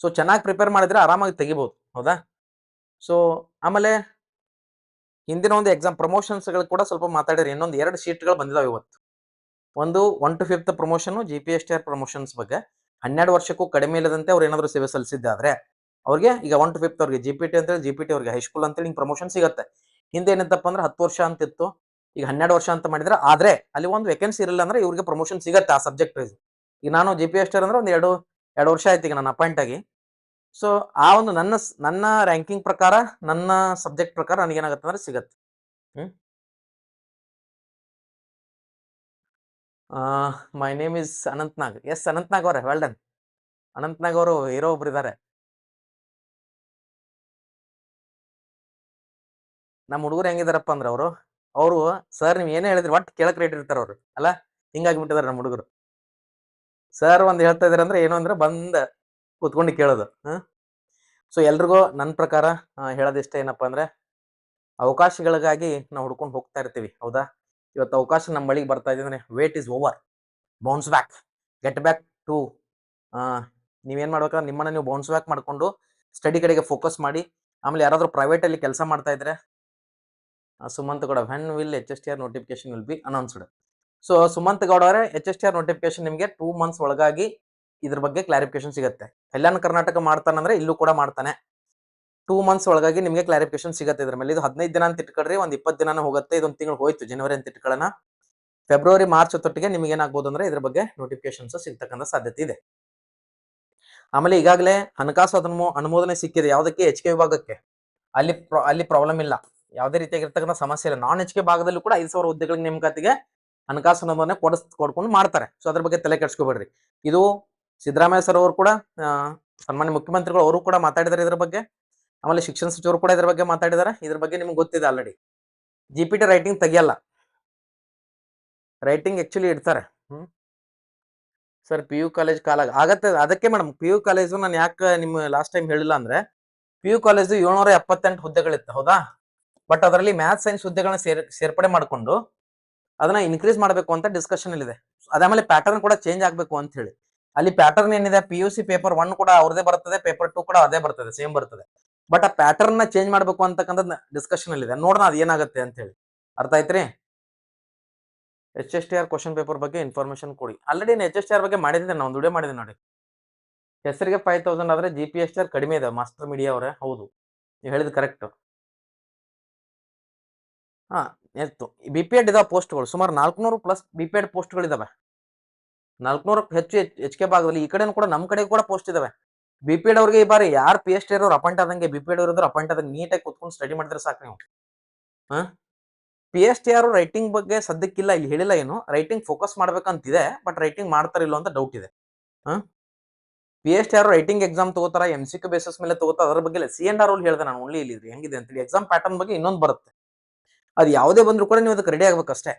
ಸೊ ಚೆನ್ನಾಗಿ ಪ್ರಿಪೇರ್ ಮಾಡಿದ್ರೆ ಆರಾಮಾಗಿ ತೆಗಿಬಹುದು ಹೌದಾ? ಸೊ ಆಮೇಲೆ ಹಿಂದಿನ ಒಂದು ಎಕ್ಸಾಮ್ ಪ್ರಮೋಷನ್ಸ್ಗಳು ಕೂಡ ಸ್ವಲ್ಪ ಮಾತಾಡಿರಿ. ಇನ್ನೊಂದು ಎರಡು ಶೀಟ್ಗಳು ಬಂದಿದಾವೆ ಇವತ್ತು. ಒಂದು one to fifth promotion G P S T R promotions ಬಗ್ಗೆ. ಹನ್ನೆರಡು ವರ್ಷಕ್ಕೂ ಕಡಿಮೆ ಇಲ್ಲದಂತೆ ಅವ್ರು ಏನಾದ್ರು ಸೇವೆ ಸಲ್ಲಿಸಿದ್ದಾದ್ರೆ ಅವ್ರಿಗೆ ಈಗ ಒನ್ ಟು ಫಿಫ್ತ್ ಅವ್ರಿಗೆ ಜಿ ಪಿ ಟಿ ಅಂತೇಳಿ ಜಿ ಪಿ ಟಿ ಅವ್ರಿಗೆ ಹೈಸ್ಕೂಲ್ ಅಂತೇಳಿ ಹಿಂಗೆ ಪ್ರಮೋಷನ್ ಸಿಗುತ್ತೆ. ಹಿಂದೆ ಏನಿತ್ತಪ್ಪ ಅಂದ್ರೆ ಹತ್ತು ವರ್ಷ ಅಂತಿತ್ತು ಈಗ ಹನ್ನೆರಡು ವರ್ಷ ಅಂತ ಮಾಡಿದ್ರೆ ಆದ್ರೆ ಅಲ್ಲಿ ಒಂದು ವೇಕೆನ್ಸಿ ಇರಲಿಲ್ಲ ಅಂದ್ರೆ ಇವ್ರಿಗೆ ಪ್ರಮೋಷನ್ ಸಿಗತ್ತೆ ಆ ಸಬ್ಜೆಕ್ಟ್ ವೈಸ್ ಈಗ ನಾನು G P S T R ಅಂದ್ರೆ ಒಂದು ಎರಡು ಎರಡು ವರ್ಷ ಆಯ್ತು ಈಗ ನಾನು ಅಪಾಯಿಂಟ್ ಆಗಿ. ಸೊ ಆ ಒಂದು ನನ್ನ ನನ್ನ ರ್ಯಾಂಕಿಂಗ್ ಪ್ರಕಾರ, ನನ್ನ ಸಬ್ಜೆಕ್ಟ್ ಪ್ರಕಾರ ನನಗೆ ಏನಾಗುತ್ತೆ ಅಂದ್ರೆ ಸಿಗತ್ತೆ. ಹ್ಮ್? My name is Anantnag. Yes Anantnag ಅವರೇ ವೆಲ್ಡನ್ ಅನಂತ್ನಾಗ್ ಅವರು ಹೀರೋ ಒಬ್ರು ಇದ್ದಾರೆ ನಮ್ಮ ಹುಡುಗರು ಹೆಂಗಿದಾರಪ್ಪ ಅಂದ್ರೆ ಅವರು ಅವರು, ಸರ್ ನೀವು ಏನೇ ಹೇಳಿದ್ರಿ ಒಟ್ಟು ಕೇಳಕ್ ರೇಟ್ ಇರ್ತಾರ ಅವ್ರು, ಅಲ್ಲ? ಹಿಂಗಾಗಿ ಬಿಟ್ಟಿದಾರೆ ನಮ್ಮ ಹುಡುಗರು. ಸರ್ ಒಂದು ಹೇಳ್ತಾ ಇದಾರೆ ಅಂದ್ರೆ ಏನು ಅಂದ್ರೆ ಬಂದ ಕೂತ್ಕೊಂಡು ಕೇಳೋದು ಸೊ ಎಲ್ರಿಗೂ ನನ್ನ ಪ್ರಕಾರ ಹೇಳೋದಿಷ್ಟ ಏನಪ್ಪಾ ಅಂದ್ರೆ, ಅವಕಾಶಗಳಿಗಾಗಿ ನಾವು ಹುಡ್ಕೊಂಡು ಹೋಗ್ತಾ ಇರ್ತೀವಿ, ಹೌದಾ? ಇವತ್ತು ಅವಕಾಶ ನಮ್ಮ ಬಳಿಗೆ ಬರ್ತಾ ಇದೆ ಅಂದ್ರೆ wait is over bounce back get back to ನೀವೇನು ಮಾಡ್ಬೇಕಾದ್ರೆ ನಿಮ್ಮನ್ನ ನೀವು ಬೌನ್ಸ್ ಬ್ಯಾಕ್ ಮಾಡಿಕೊಂಡು ಸ್ಟಡಿ ಕಡೆಗೆ ಫೋಕಸ್ ಮಾಡಿ, ಆಮೇಲೆ ಯಾರಾದರೂ ಪ್ರೈವೇಟಲ್ಲಿ ಕೆಲಸ ಮಾಡ್ತಾ ಇದ್ರೆ Sumanth Gowda when will H S T R notification will be announced so Sumanth Gowda ಅವರೇ H S T R notification ನಿಮಗೆ ಟೂ ಮಂತ್ಸ್ ಒಳಗಾಗಿ ಇದ್ರ ಬಗ್ಗೆ ಕ್ಲಾರಿಫಿಕೇಶನ್ ಸಿಗುತ್ತೆ. ಕಲ್ಯಾಣ ಕರ್ನಾಟಕ ಮಾಡ್ತಾನಂದ್ರೆ ಇಲ್ಲೂ ಕೂಡ ಮಾಡ್ತಾನೆ. ಟೂ ಮಂತ್ಸ್ ಒಳಗಾಗಿ ನಿಮಗೆ ಕ್ಲಾರಿಫಿಕೇಶನ್ ಸಿಗುತ್ತೆ ಇದ್ರ ಮೇಲೆ. ಇದು ಹದಿನೈದು ದಿನ ಅಂತ ಇಟ್ಕೊಳ್ರಿ, ಒಂದ್ ಇಪ್ಪತ್ತು ದಿನ ಹೋಗುತ್ತೆ, ಇದೊಂದು ತಿಂಗಳು ಹೋಯ್ತು ಜನವರಿ ಅಂತ ಇಟ್ಕೊಳ್ಳೋಣ. ಫೆಬ್ರವರಿ ಮಾರ್ಚ್ ತೊಟ್ಟಿಗೆ ನಿಮ್ಗೆ ಏನಾಗ್ಬೋದು ಅಂದ್ರೆ ಇದ್ರ ಬಗ್ಗೆ ನೋಟಿಫಿಕೇಶನ್ಸ್ ಸಿಗ್ತಕ್ಕಂಥ ಸಾಧ್ಯತೆ ಇದೆ. ಆಮೇಲೆ ಈಗಾಗಲೇ ಹಣಕಾಸು ಅದನ್ನು ಅನುಮೋದನೆ ಸಿಕ್ಕಿದೆ, ಯಾವುದಕ್ಕೆ? ಎಚ್ ಕೆ ವಿಭಾಗಕ್ಕೆ. ಅಲ್ಲಿ ಅಲ್ಲಿ ಪ್ರಾಬ್ಲಮ್ ಇಲ್ಲ. ಯಾವುದೇ ರೀತಿಯಾಗಿರ್ತಕ್ಕಂಥ ಸಮಸ್ಯೆ ಇಲ್ಲ. ನಾನ್ ಎಚ್ ಕೆ ಭಾಗದಲ್ಲೂ ಕೂಡ ಐದು ಸಾವಿರ ಹುದ್ದೆಗಳಿಗೆ ನೇಮಕಾತಿಗೆ ಹಣಕಾಸು ಅನುಮೋದನೆ ಕೊಡಿಸ್, ಕೊಡ್ಕೊಂಡು ಮಾಡ್ತಾರೆ. ಸೊ ಅದ್ರ ಬಗ್ಗೆ ತಲೆ ಕೆಡ್ಸ್ಕೊಬೇಡ್ರಿ. ಇದು ಸಿದ್ದರಾಮಯ್ಯ ಸರ್ ಅವರು ಕೂಡ ಸನ್ಮಾನ್ಯ ಮುಖ್ಯಮಂತ್ರಿಗಳು ಅವರು ಕೂಡ ಮಾತಾಡಿದ್ದಾರೆ ಇದ್ರ ಬಗ್ಗೆ. ಆಮೇಲೆ ಶಿಕ್ಷಣ ಸಚಿವರು ಕೂಡ ಇದ್ರ ಬಗ್ಗೆ ಮಾತಾಡಿದ್ದಾರೆ ಇದ್ರ ಬಗ್ಗೆ ನಿಮ್ಗೆ ಗೊತ್ತಿದೆ already G P T writing ತೆಗಿಯಲ್ಲ. Writing actually ಇಡ್ತಾರೆ. Hmm. Sir P U college ಕಾಲ ಆಗತ್ತೆ. ಅದಕ್ಕೆ ಮೇಡಮ್ ಪಿ ಯು ಕಾಲೇಜು ನಾನು ಯಾಕೆ ನಿಮ್ಮ ಲಾಸ್ಟ್ ಟೈಮ್ ಹೇಳಿಲ್ಲ ಅಂದ್ರೆ ಪಿ ಯು ಕಾಲೇಜು ಏಳ್ನೂರ ಎಪ್ಪತ್ತೆಂಟು ಹುದ್ದೆಗಳಿತ್ತು. ಹೌದಾ? ಬಟ್ ಅದರಲ್ಲಿ ಮ್ಯಾಥ್ಸ್ ಸೈನ್ಸ್ ಹುದ್ದೆಗಳನ್ನ ಸೇರ್, ಸೇರ್ಪಡೆ ಮಾಡಿಕೊಂಡು ಅದನ್ನ ಇನ್ಕ್ರೀಸ್ ಮಾಡಬೇಕು ಅಂತ ಡಿಸ್ಕಷನ್ ಇದೆ ಅದಾದ್ಮೇಲೆ ಪ್ಯಾಟರ್ನ್ ಕೂಡ ಚೇಂಜ್ ಆಗಬೇಕು ಅಂತ ಹೇಳಿ. ಅಲ್ಲಿ ಪ್ಯಾಟರ್ನ್ ಏನಿದೆ? P U C paper one ಕೂಡ ಅವ್ರದೇ ಬರ್ತದೆ ಪೇಪರ್ ಟೂ ಕೂಡ ಅದೇ ಬರ್ತದೆ ಸೇಮ್ ಬರ್ತದೆ. ಬಟ್ ಆ ಪ್ಯಾಟರ್ನ್ನ ಚೇಂಜ್ ಮಾಡಬೇಕು ಅಂತಕ್ಕಂಥದ್ದು ಡಿಸ್ಕಷನ್ ಅಲ್ಲಿ ಇದೆ ನೋಡೋಣ ಅದು ಏನಾಗುತ್ತೆ ಅಂತ ಹೇಳಿ. ಅರ್ಥ ಆಯ್ತ್ರಿ? H S T R question paper ಬಗ್ಗೆ ಇನ್ಫಾರ್ಮೇಶನ್ ಕೊಡಿ. Already H S T R ಬಗ್ಗೆ ಮಾಡಿದ್ದೀನಿ ನಾವು ವಿಡಿಯೋ ಮಾಡಿದೆ ನೋಡಿ. ಹೆಸರಿಗೆ ಫೈವ್ ತೌಸಂಡ್ ಆದ್ರೆ G P S T R ಕಡಿಮೆ ಇದೆ ಮಾಸ್ಟರ್ ಮೀಡಿಯಾ ಅವರೇ, ಹೌದು. ನೀವು ಹೇಳಿದ್ ಕರೆಕ್ಟ್ ಹಾ ಎತ್ತು ಬಿ ಪಿ ಎಡ್ ಇದಾವೆ ಪೋಸ್ಟ್ಗಳು ಸುಮಾರು ನಾಲ್ಕುನೂರು ಪ್ಲಸ್ ಬಿ ಪಿ ಎಡ್ ಪೋಸ್ಟ್ಗಳಿದ್ದಾವೆ ನಾಲ್ಕುನೂರಕ್ಕೆ ಹೆಚ್ಚು ಹೆಚ್ ಕೆ ಭಾಗದಲ್ಲಿ ಈ ಕಡೆನೂ ಕೂಡ ನಮ್ಮ ಕಡೆ ಕೂಡ ಪೋಸ್ಟ್ ಇದಾವೆ. ಬಿ ಪಿ ಎಡ್ ಅವ್ರಿಗೆ ಈ ಬಾರಿ ಯಾರು ಪಿ ಎಚ್ ಡಿ ಇರೋರು ಅಪಾಯಿಂಟ್ ಆದಂಗೆ ಬಿ ಪಿ ಎಡ್ ಇರೋರು ಅಪಾಯಿಂಟ್ ಆದಂಗೆ ನೀಟಾಗಿ ಕುತ್ಕೊಂಡು ಸ್ಟಡಿ ಮಾಡಿದ್ರೆ ಸಾಕು ನೀವು. ಹಾಂ? P H D R writing ಬಗ್ಗೆ ಸದ್ಯಕ್ಕಿಲ್ಲ, ಇಲ್ಲಿ ಹೇಳಿಲ್ಲ ಏನು. ರೈಟಿಂಗ್ ಫೋಕಸ್ ಮಾಡ್ಬೇಕಂತಿದೆ ಬಟ್ ರೈಟಿಂಗ್ ಮಾಡ್ತಾರಿಲ್ಲ ಅಂತ ಡೌಟ್ ಇದೆ. ಹಾಂ? P H D R writing exam ತಗೋತಾರ ಎಂ ಸಿ ಕ್ಯೂ ಬೇಸಸ್ ಮೇಲೆ ತಗೋತಾರ, ಅದ್ರ ಬಗ್ಗೆ ಸಿ ಎನ್ ಆರ್ ಹೇಳಿದೆ ನಾನು ಓನ್ಲಿ ಇಲ್ಲಿ ಹೆಂಗಿದೆ ಅಂತೇಳಿ. ಎಕ್ಸಾಮ್ ಪ್ಯಾಟರ್ನ್ ಬಗ್ಗೆ ಇನ್ನೊಂದು ಬರುತ್ತೆ. ಅದು ಯಾವುದೇ ಬಂದರೂ ಕೂಡ ನೀವು ಅದಕ್ಕೆ ರೆಡಿ ಆಗ್ಬೇಕಷ್ಟೇ.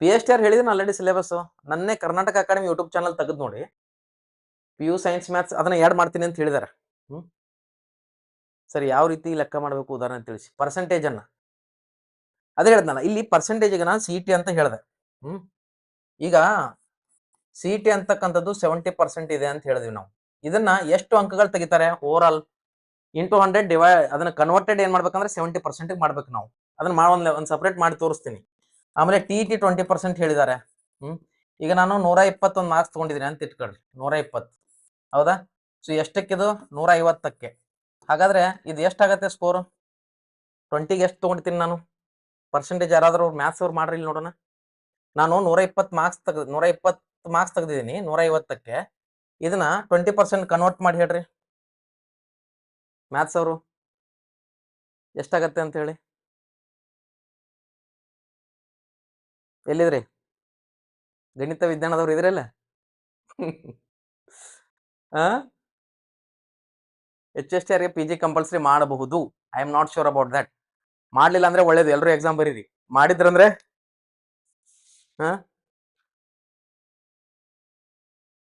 ಪಿ ಎಚ್ ಟಿ ಆರ್ ಹೇಳಿದ್ರೆ ಆಲ್ರೆಡಿ ಸಿಲೆಬಸ್ ನನ್ನೇ ಕರ್ನಾಟಕ ಅಕಾಡೆಮಿ ಯೂಟ್ಯೂಬ್ ಚಾನಲ್ ತೆಗೆದು ನೋಡಿ. ಪಿ ಯು ಸೈನ್ಸ್ ಮ್ಯಾಥ್ಸ್ ಅದನ್ನ ಆ್ಯಡ್ ಮಾಡ್ತೀನಿ ಅಂತ ಹೇಳಿದಾರೆ. ಸರಿ, ಯಾವ ರೀತಿ ಲೆಕ್ಕ ಮಾಡಬೇಕು ಉದಾಹರಣೆ ತಿಳಿಸಿ. ಪರ್ಸೆಂಟೇಜ್ ಅನ್ನ. ಅದೇ ಹೇಳ್ದಲ್ಲ ಇಲ್ಲಿ ಪರ್ಸೆಂಟೇಜಿಗೆ ನಾನು ಸಿ ಟಿ ಅಂತ ಹೇಳಿದೆ. ಈಗ ಸಿ ಟಿ ಅಂತಕ್ಕಂಥದ್ದು ಸೆವೆಂಟಿ ಪರ್ಸೆಂಟ್ ಇದೆ ಅಂತ ಹೇಳಿದ್ವಿ ನಾವು. ಇದನ್ನ ಎಷ್ಟು ಅಂಕಗಳು ತೆಗಿತಾರೆ? Over all into hundred divide ಅದನ್ನ ಕನ್ವರ್ಟೆಡ್ ಏನ್ ಮಾಡ್ಬೇಕಂದ್ರೆ ಸೆವೆಂಟಿ ಪರ್ಸೆಂಟ್ ಮಾಡ್ಬೇಕು ನಾವು. ಅದನ್ನ ಒಂದ್ ಒಂದು ಸಪ್ರೇಟ್ ಮಾಡಿ ತೋರಿಸ್ತೀನಿ. ಆಮೇಲೆ ಟಿ ಟಿ ಟ್ವೆಂಟಿ ಪರ್ಸೆಂಟ್ ಹೇಳಿದ್ದಾರೆ ಹ್ಮ್? ಈಗ ನಾನು ನೂರ ಇಪ್ಪತ್ತೊಂದು ಮಾರ್ಕ್ಸ್ ತೊಗೊಂಡಿದ್ದೀನಿ ಅಂತ ಇಟ್ಕೊಳ್ರಿ. ನೂರ ಇಪ್ಪತ್ತು. ಹೌದಾ? ಸೊ ಎಷ್ಟಕ್ಕಿದು? ನೂರ ಐವತ್ತಕ್ಕೆ. ಹಾಗಾದ್ರೆ ಇದು ಎಷ್ಟಾಗತ್ತೆ ಸ್ಕೋರ್ ಟ್ವೆಂಟಿಗೆ ಎಷ್ಟು ತಗೊಂಡಿದ್ದೀನಿ ನಾನು? ಪರ್ಸೆಂಟೇಜ್ ಯಾರಾದರೂ ಮ್ಯಾಥ್ಸ್ ಅವ್ರು ಮಾಡ್ರಿ ಇಲ್ಲಿ ನೋಡೋಣ. ನಾನು ನೂರ ಇಪ್ಪತ್ತು ಮಾರ್ಕ್ಸ್ ತೆಗೆದು ನೂರ ಇಪ್ಪತ್ತು ಮಾರ್ಕ್ಸ್ ತೆಗೆದಿದ್ದೀನಿ ನೂರ ಐವತ್ತಕ್ಕೆ. ಇದನ್ನ ಟ್ವೆಂಟಿ ಪರ್ಸೆಂಟ್ ಕನ್ವರ್ಟ್ ಮಾಡಿ ಹೇಳ್ರಿ. ಮ್ಯಾಥ್ಸ್ ಅವರು? ಎಷ್ಟಾಗತ್ತೆ ಅಂತ ಹೇಳಿ ಎಲ್ಲಿದ್ರಿ? ಗಣಿತ ವಿಜ್ಞಾನದವ್ರು ಇದ್ರಲ್ಲ ಎಚ್ ಎಸ್ ಟಿ ಆರ್ಗೆ ಪಿ ಜಿ ಕಂಪಲ್ಸರಿ ಮಾಡಬಹುದು. I am not sure about that ಮಾಡಲಿಲ್ಲ ಅಂದ್ರೆ ಒಳ್ಳೇದು. ಎಲ್ಲರೂ ಎಕ್ಸಾಮ್ ಬರೀರಿ. ಮಾಡಿದ್ರಂದ್ರೆ? ಹಾ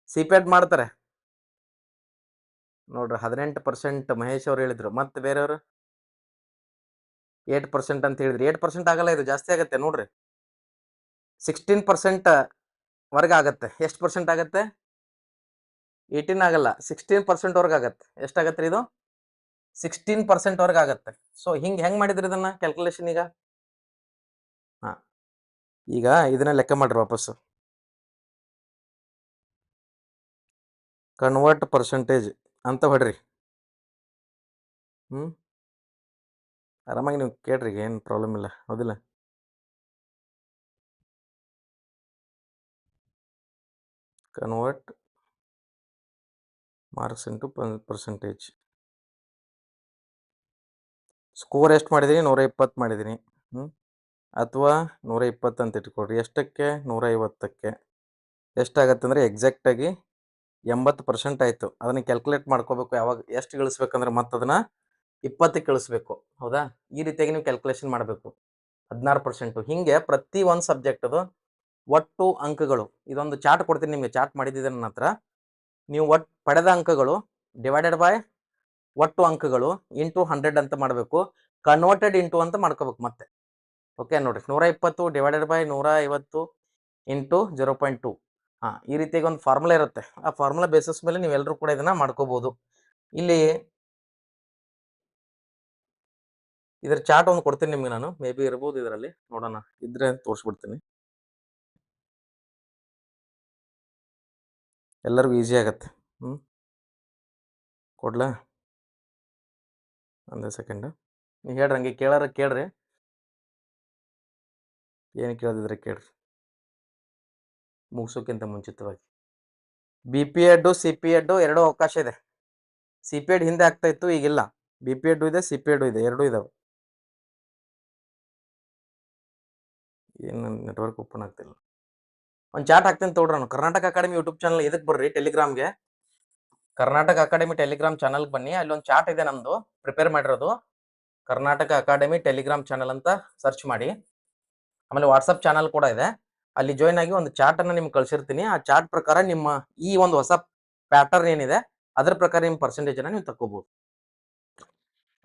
ಸಿ ಪಿ ಎಡ್ ಮಾಡ್ತಾರೆ. ನೋಡ್ರಿ ಹದಿನೆಂಟು ಪರ್ಸೆಂಟ್ ಮಹೇಶ್ ಅವ್ರು ಹೇಳಿದ್ರು. ಮತ್ತೆ ಬೇರೆಯವರು? ಏಟ್ ಪರ್ಸೆಂಟ್ ಅಂತ ಹೇಳಿದ್ರಿ. ಏಟ್ ಪರ್ಸೆಂಟ್ ಆಗಲ್ಲ ಇದು, ಜಾಸ್ತಿ ಆಗುತ್ತೆ ನೋಡ್ರಿ. ಸಿಕ್ಸ್ಟೀನ್ ಪರ್ಸೆಂಟ್ ವರ್ಗ ಆಗತ್ತೆ. ಎಷ್ಟು ಪರ್ಸೆಂಟ್ ಆಗತ್ತೆ? ಏಯ್ಟೀನ್ ಆಗಲ್ಲ. ಸಿಕ್ಸ್ಟೀನ್ ಪರ್ಸೆಂಟ್ ವರ್ಗ ಆಗತ್ತೆ. ಎಷ್ಟಾಗತ್ತೆ ಇದು? ಸಿಕ್ಸ್ಟೀನ್ ಪರ್ಸೆಂಟ್ ವರ್ಗ ಆಗತ್ತೆ. ಸೊ ಹಿಂಗೆ ಹೆಂಗೆ ಮಾಡಿದ್ರಿ ಇದನ್ನ ಕ್ಯಾಲ್ಕುಲೇಷನ್ ಈಗ? ಹಾ. ಈಗ ಇದನ್ನ ಲೆಕ್ಕ ಮಾಡ್ರಿ ವಾಪಸ್ಸು ಕನ್ವರ್ಟ್ ಪರ್ಸೆಂಟೇಜ್ ಅಂತ ಹೊಡ್ರಿ. ಹ್ಞೂ ಆರಾಮಾಗಿ ನೀವು ಕೇಳ್ರಿ, ಏನು ಪ್ರಾಬ್ಲಮ್ ಇಲ್ಲ, ಹೌದಿಲ್ಲ? Convert marks into percentage score ಎಷ್ಟು ಮಾಡಿದ್ದೀನಿ ನೂರ ಇಪ್ಪತ್ತು ಮಾಡಿದ್ದೀನಿ ಹ್ಞೂ ಅಥವಾ ನೂರ ಇಪ್ಪತ್ತು ಅಂತ ಇಟ್ಕೊಳ್ರಿ. ಎಷ್ಟಕ್ಕೆ? ನೂರ ಐವತ್ತಕ್ಕೆ. ಎಷ್ಟಾಗತ್ತೆ ಅಂದರೆ ಎಕ್ಸಾಕ್ಟಾಗಿ ಎಂಬತ್ತು ಪರ್ಸೆಂಟ್ ಆಯಿತು. ಅದನ್ನು ಕ್ಯಾಲ್ಕುಲೇಟ್ ಮಾಡ್ಕೋಬೇಕು. ಯಾವಾಗ ಎಷ್ಟು ಗಳಿಸ್ಬೇಕಂದ್ರೆ ಮತ್ತೆ ಅದನ್ನು ಇಪ್ಪತ್ತಕ್ಕೆ ಗಳಿಸ್ಬೇಕು ಹೌದಾ? ಈ ರೀತಿಯಾಗಿ ನೀವು ಕ್ಯಾಲ್ಕುಲೇಷನ್ ಮಾಡಬೇಕು. ಹದಿನಾರು ಪರ್ಸೆಂಟು ಹೀಗೆ ಪ್ರತಿ ಒಂದು ಸಬ್ಜೆಕ್ಟದು ಒಟ್ಟು ಅಂಕಗಳು. ಇದೊಂದು ಚಾರ್ಟ್ ಕೊಡ್ತೀನಿ ನಿಮಗೆ. ಚಾರ್ಟ್ ಮಾಡಿದ್ದಿದೆ ನನ್ನ ಹತ್ರ. ನೀವು ಒಟ್ಟು ಪಡೆದ ಅಂಕಗಳು ಡಿವೈಡೆಡ್ ಬೈ ಒಟ್ಟು ಅಂಕಗಳು ಇಂಟು ಹಂಡ್ರೆಡ್ ಅಂತ ಮಾಡಬೇಕು. ಕನ್ವರ್ಟೆಡ್ ಇಂಟು ಅಂತ ಮಾಡ್ಕೋಬೇಕು ಮತ್ತೆ. ಓಕೆ ನೋಡಿ ನೂರ ಇಪ್ಪತ್ತು ಡಿವೈಡೆಡ್ ಬೈ ನೂರ ಐವತ್ತು ಇಂಟು ಜೀರೋ ಪಾಯಿಂಟ್ ಟು ಹಾಂ, ಈ ರೀತಿಯಾಗಿ ಒಂದು ಫಾರ್ಮುಲಾ ಇರುತ್ತೆ. ಆ ಫಾರ್ಮುಲಾ ಬೇಸಿಸ್ ಮೇಲೆ ನೀವೆಲ್ಲರೂ ಕೂಡ ಇದನ್ನ ಮಾಡ್ಕೋಬಹುದು ಇಲ್ಲಿ ಇದ್ರ ಚಾರ್ಟ್ ಒಂದು ಕೊಡ್ತೀನಿ ನಿಮ್ಗೆ ನಾನು. ಮೇ ಬಿ ಇರ್ಬೋದು ಇದರಲ್ಲಿ. ನೋಡೋಣ. ಇದ್ರೆ ತೋರಿಸ್ಬಿಡ್ತೀನಿ. ಎಲ್ಲರಿಗೂ ಈಸಿ ಆಗತ್ತೆ. ಹ್ಞೂ ಕೊಡ್ಲಾ? ಒಂದೇ ಸೆಕೆಂಡ್ ನೀವು ಹೇಳ್ರಿ ಹಂಗೆ ಕೇಳಾರ ಕೇಳ್ರಿ. ಏನು ಕೇಳೋದಿದ್ರೆ ಕೇಳ್ರಿ. ಮುಗಿಸೋಕ್ಕಿಂತ ಮುಂಚಿತವಾಗಿ. B P Ed C P Ed ಎರಡೂ ಅವಕಾಶ ಇದೆ. ಸಿ ಪಿ ಎಡ್ ಹಿಂದೆ ಆಗ್ತಾ ಇತ್ತು, ಈಗಿಲ್ಲ. ಬಿ ಪಿ ಎಡ್ಡು ಇದೆ ಸಿ ಪಿ ಎಡ್ಡು ಇದೆ, ಎರಡೂ ಇದಾವೆ. ಏನು ನೆಟ್ವರ್ಕ್ ಓಪನ್ ಆಗ್ತಿಲ್ಲ. ಒಂದು ಚಾಟ್ ಹಾಕ್ತೀನಿ ತೋಡ್ರಿ ಕರ್ನಾಟಕ ಅಕಾಡೆಮಿ ಯೂಟ್ಯೂಬ್ ಚಾನಲ್ ಇದಕ್ಕೆ ಬರ್ರಿ ಟೆಲಿಗ್ರಾಮ್ಗೆ ಕರ್ನಾಟಕ ಅಕಾಡೆಮಿ ಟೆಲಿಗ್ರಾಮ್ ಚಾನಲ್ಗೆ ಬನ್ನಿ. ಅಲ್ಲಿ ಒಂದು ಚಾಟ್ ಇದೆ ನಮ್ಮದು ಪ್ರಿಪೇರ್ ಮಾಡಿರೋದು. ಕರ್ನಾಟಕ ಅಕಾಡೆಮಿ ಟೆಲಿಗ್ರಾಮ್ ಚಾನಲ್ ಅಂತ ಸರ್ಚ್ ಮಾಡಿ. ಆಮೇಲೆ ವಾಟ್ಸಪ್ ಚಾನಲ್ ಕೂಡ ಇದೆ. ಅಲ್ಲಿ ಜಾಯ್ನ್ ಆಗಿ ಒಂದು ಚಾರ್ಟ್ ಅನ್ನ ನಿಮ್ಗೆ ಕಳ್ಸಿರ್ತೀನಿ. ಆ ಚಾರ್ಟ್ ಪ್ರಕಾರ ನಿಮ್ಮ ಈ ಒಂದು ಹೊಸ ಪ್ಯಾಟರ್ನ್ ಏನಿದೆ, ಅದ್ರ ಪ್ರಕಾರ ನಿಮ್ಮ ಪರ್ಸೆಂಟೇಜ್ ಅನ್ನ ನೀವು ತಕ್ಕೋಬಹುದು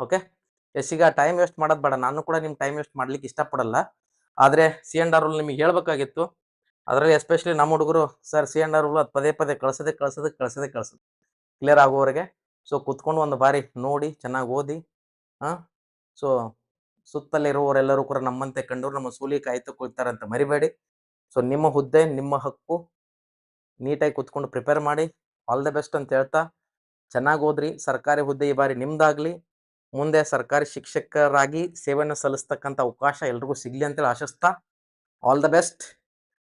ಓಕೆ ಎಸ್, ಈಗ ಟೈಮ್ ವೇಸ್ಟ್ ಮಾಡೋದು ಬೇಡ. ನಾನು ಕೂಡ ನಿಮ್ಮ ಟೈಮ್ ವೇಸ್ಟ್ ಮಾಡ್ಲಿಕ್ಕೆ ಇಷ್ಟಪಡಲ್ಲ. ಆದ್ರೆ ಸಿ ಅಂಡ್ ಆರ್ ನಿಮಗೆ ಹೇಳ್ಬೇಕಾಗಿತ್ತು. ಅದರಲ್ಲಿ ಎಸ್ಪೆಷಲಿ ನಮ್ಮ ಹುಡುಗರು, ಸರ್ ಸಿ ಅಂಡ್ ಆರ್ ಅದು ಪದೇ ಪದೇ ಕಳ್ಸದೆ ಕಳ್ಸದೆ ಕಳ್ಸದೆ ಕಳ್ಸದೆ. ಕ್ಲಿಯರ್ ಆಗೋವರೆಗೆ. ಸೊ ಕುತ್ಕೊಂಡು ಒಂದು ಬಾರಿ ನೋಡಿ, ಚೆನ್ನಾಗಿ ಓದಿ, ಹಾಂ? ಸೊ ಸುತ್ತಲಿರುವವರೆಲ್ಲರೂ ಕೂಡ ನಮ್ಮಂತೆ ಕಂಡವರು, ನಮ್ಮ ಸೂಲಿ ಕಾಯ್ದುಕೊಳ್ತಾರೆ ಅಂತ ಮರಿಬೇಡಿ. ಸೊ ನಿಮ್ಮ ಹುದ್ದೆ, ನಿಮ್ಮ ಹಕ್ಕು ನೀಟಾಗಿ ಕುತ್ಕೊಂಡು ಪ್ರಿಪೇರ್ ಮಾಡಿ ಆಲ್ ದ ಬೆಸ್ಟ್ ಅಂತ ಹೇಳ್ತಾ, ಚೆನ್ನಾಗಿ ಓದ್ರಿ. ಸರ್ಕಾರಿ ಹುದ್ದೆ ಈ ಬಾರಿ ನಿಮ್ದಾಗಲಿ. ಮುಂದೆ ಸರ್ಕಾರಿ ಶಿಕ್ಷಕರಾಗಿ ಸೇವೆಯನ್ನು ಸಲ್ಲಿಸ್ತಕ್ಕಂಥ ಅವಕಾಶ ಎಲ್ರಿಗೂ ಸಿಗ್ಲಿ ಅಂತೇಳಿ ಆಶಿಸ್ತಾ ಆಲ್ ದ ಬೆಸ್ಟ್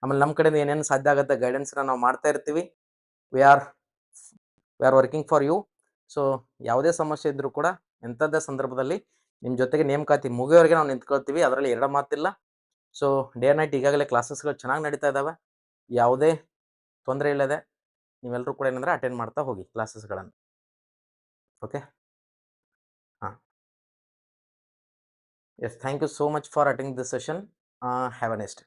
ಆಮೇಲೆ ನಮ್ಮ ಕಡೆಯಿಂದ ಏನೇನು ಸಾಧ್ಯ ಆಗುತ್ತೆ ಗೈಡೆನ್ಸ್ನ ನಾವು ಮಾಡ್ತಾ ಇರ್ತೀವಿ. We are we are working for you so ಯಾವುದೇ ಸಮಸ್ಯೆ ಇದ್ರೂ ಕೂಡ ಎಂಥದ್ದೇ ಸಂದರ್ಭದಲ್ಲಿ ನಿಮ್ಮ ಜೊತೆಗೆ ನೇಮಕಾತಿ ಮುಗಿಯೋರಿಗೆ ನಾವು ನಿಂತ್ಕೊಳ್ತೀವಿ. ಅದರಲ್ಲಿ ಎರಡು ಮಾತಿಲ್ಲ. ಸೊ ಡೇ ನೈಟ್ ಈಗಾಗಲೇ ಕ್ಲಾಸಸ್ಗಳು ಚೆನ್ನಾಗಿ ನಡೀತಾ ಇದ್ದಾವೆ ಯಾವುದೇ ತೊಂದರೆ ಇಲ್ಲದೆ ನೀವೆಲ್ಲರೂ ಕೂಡ ಏನಂದರೆ ಅಟೆಂಡ್ ಮಾಡ್ತಾ ಹೋಗಿ ಕ್ಲಾಸಸ್ಗಳನ್ನು ಓಕೆ ಹಾಂ. Yes thank you so much for attend this session have a next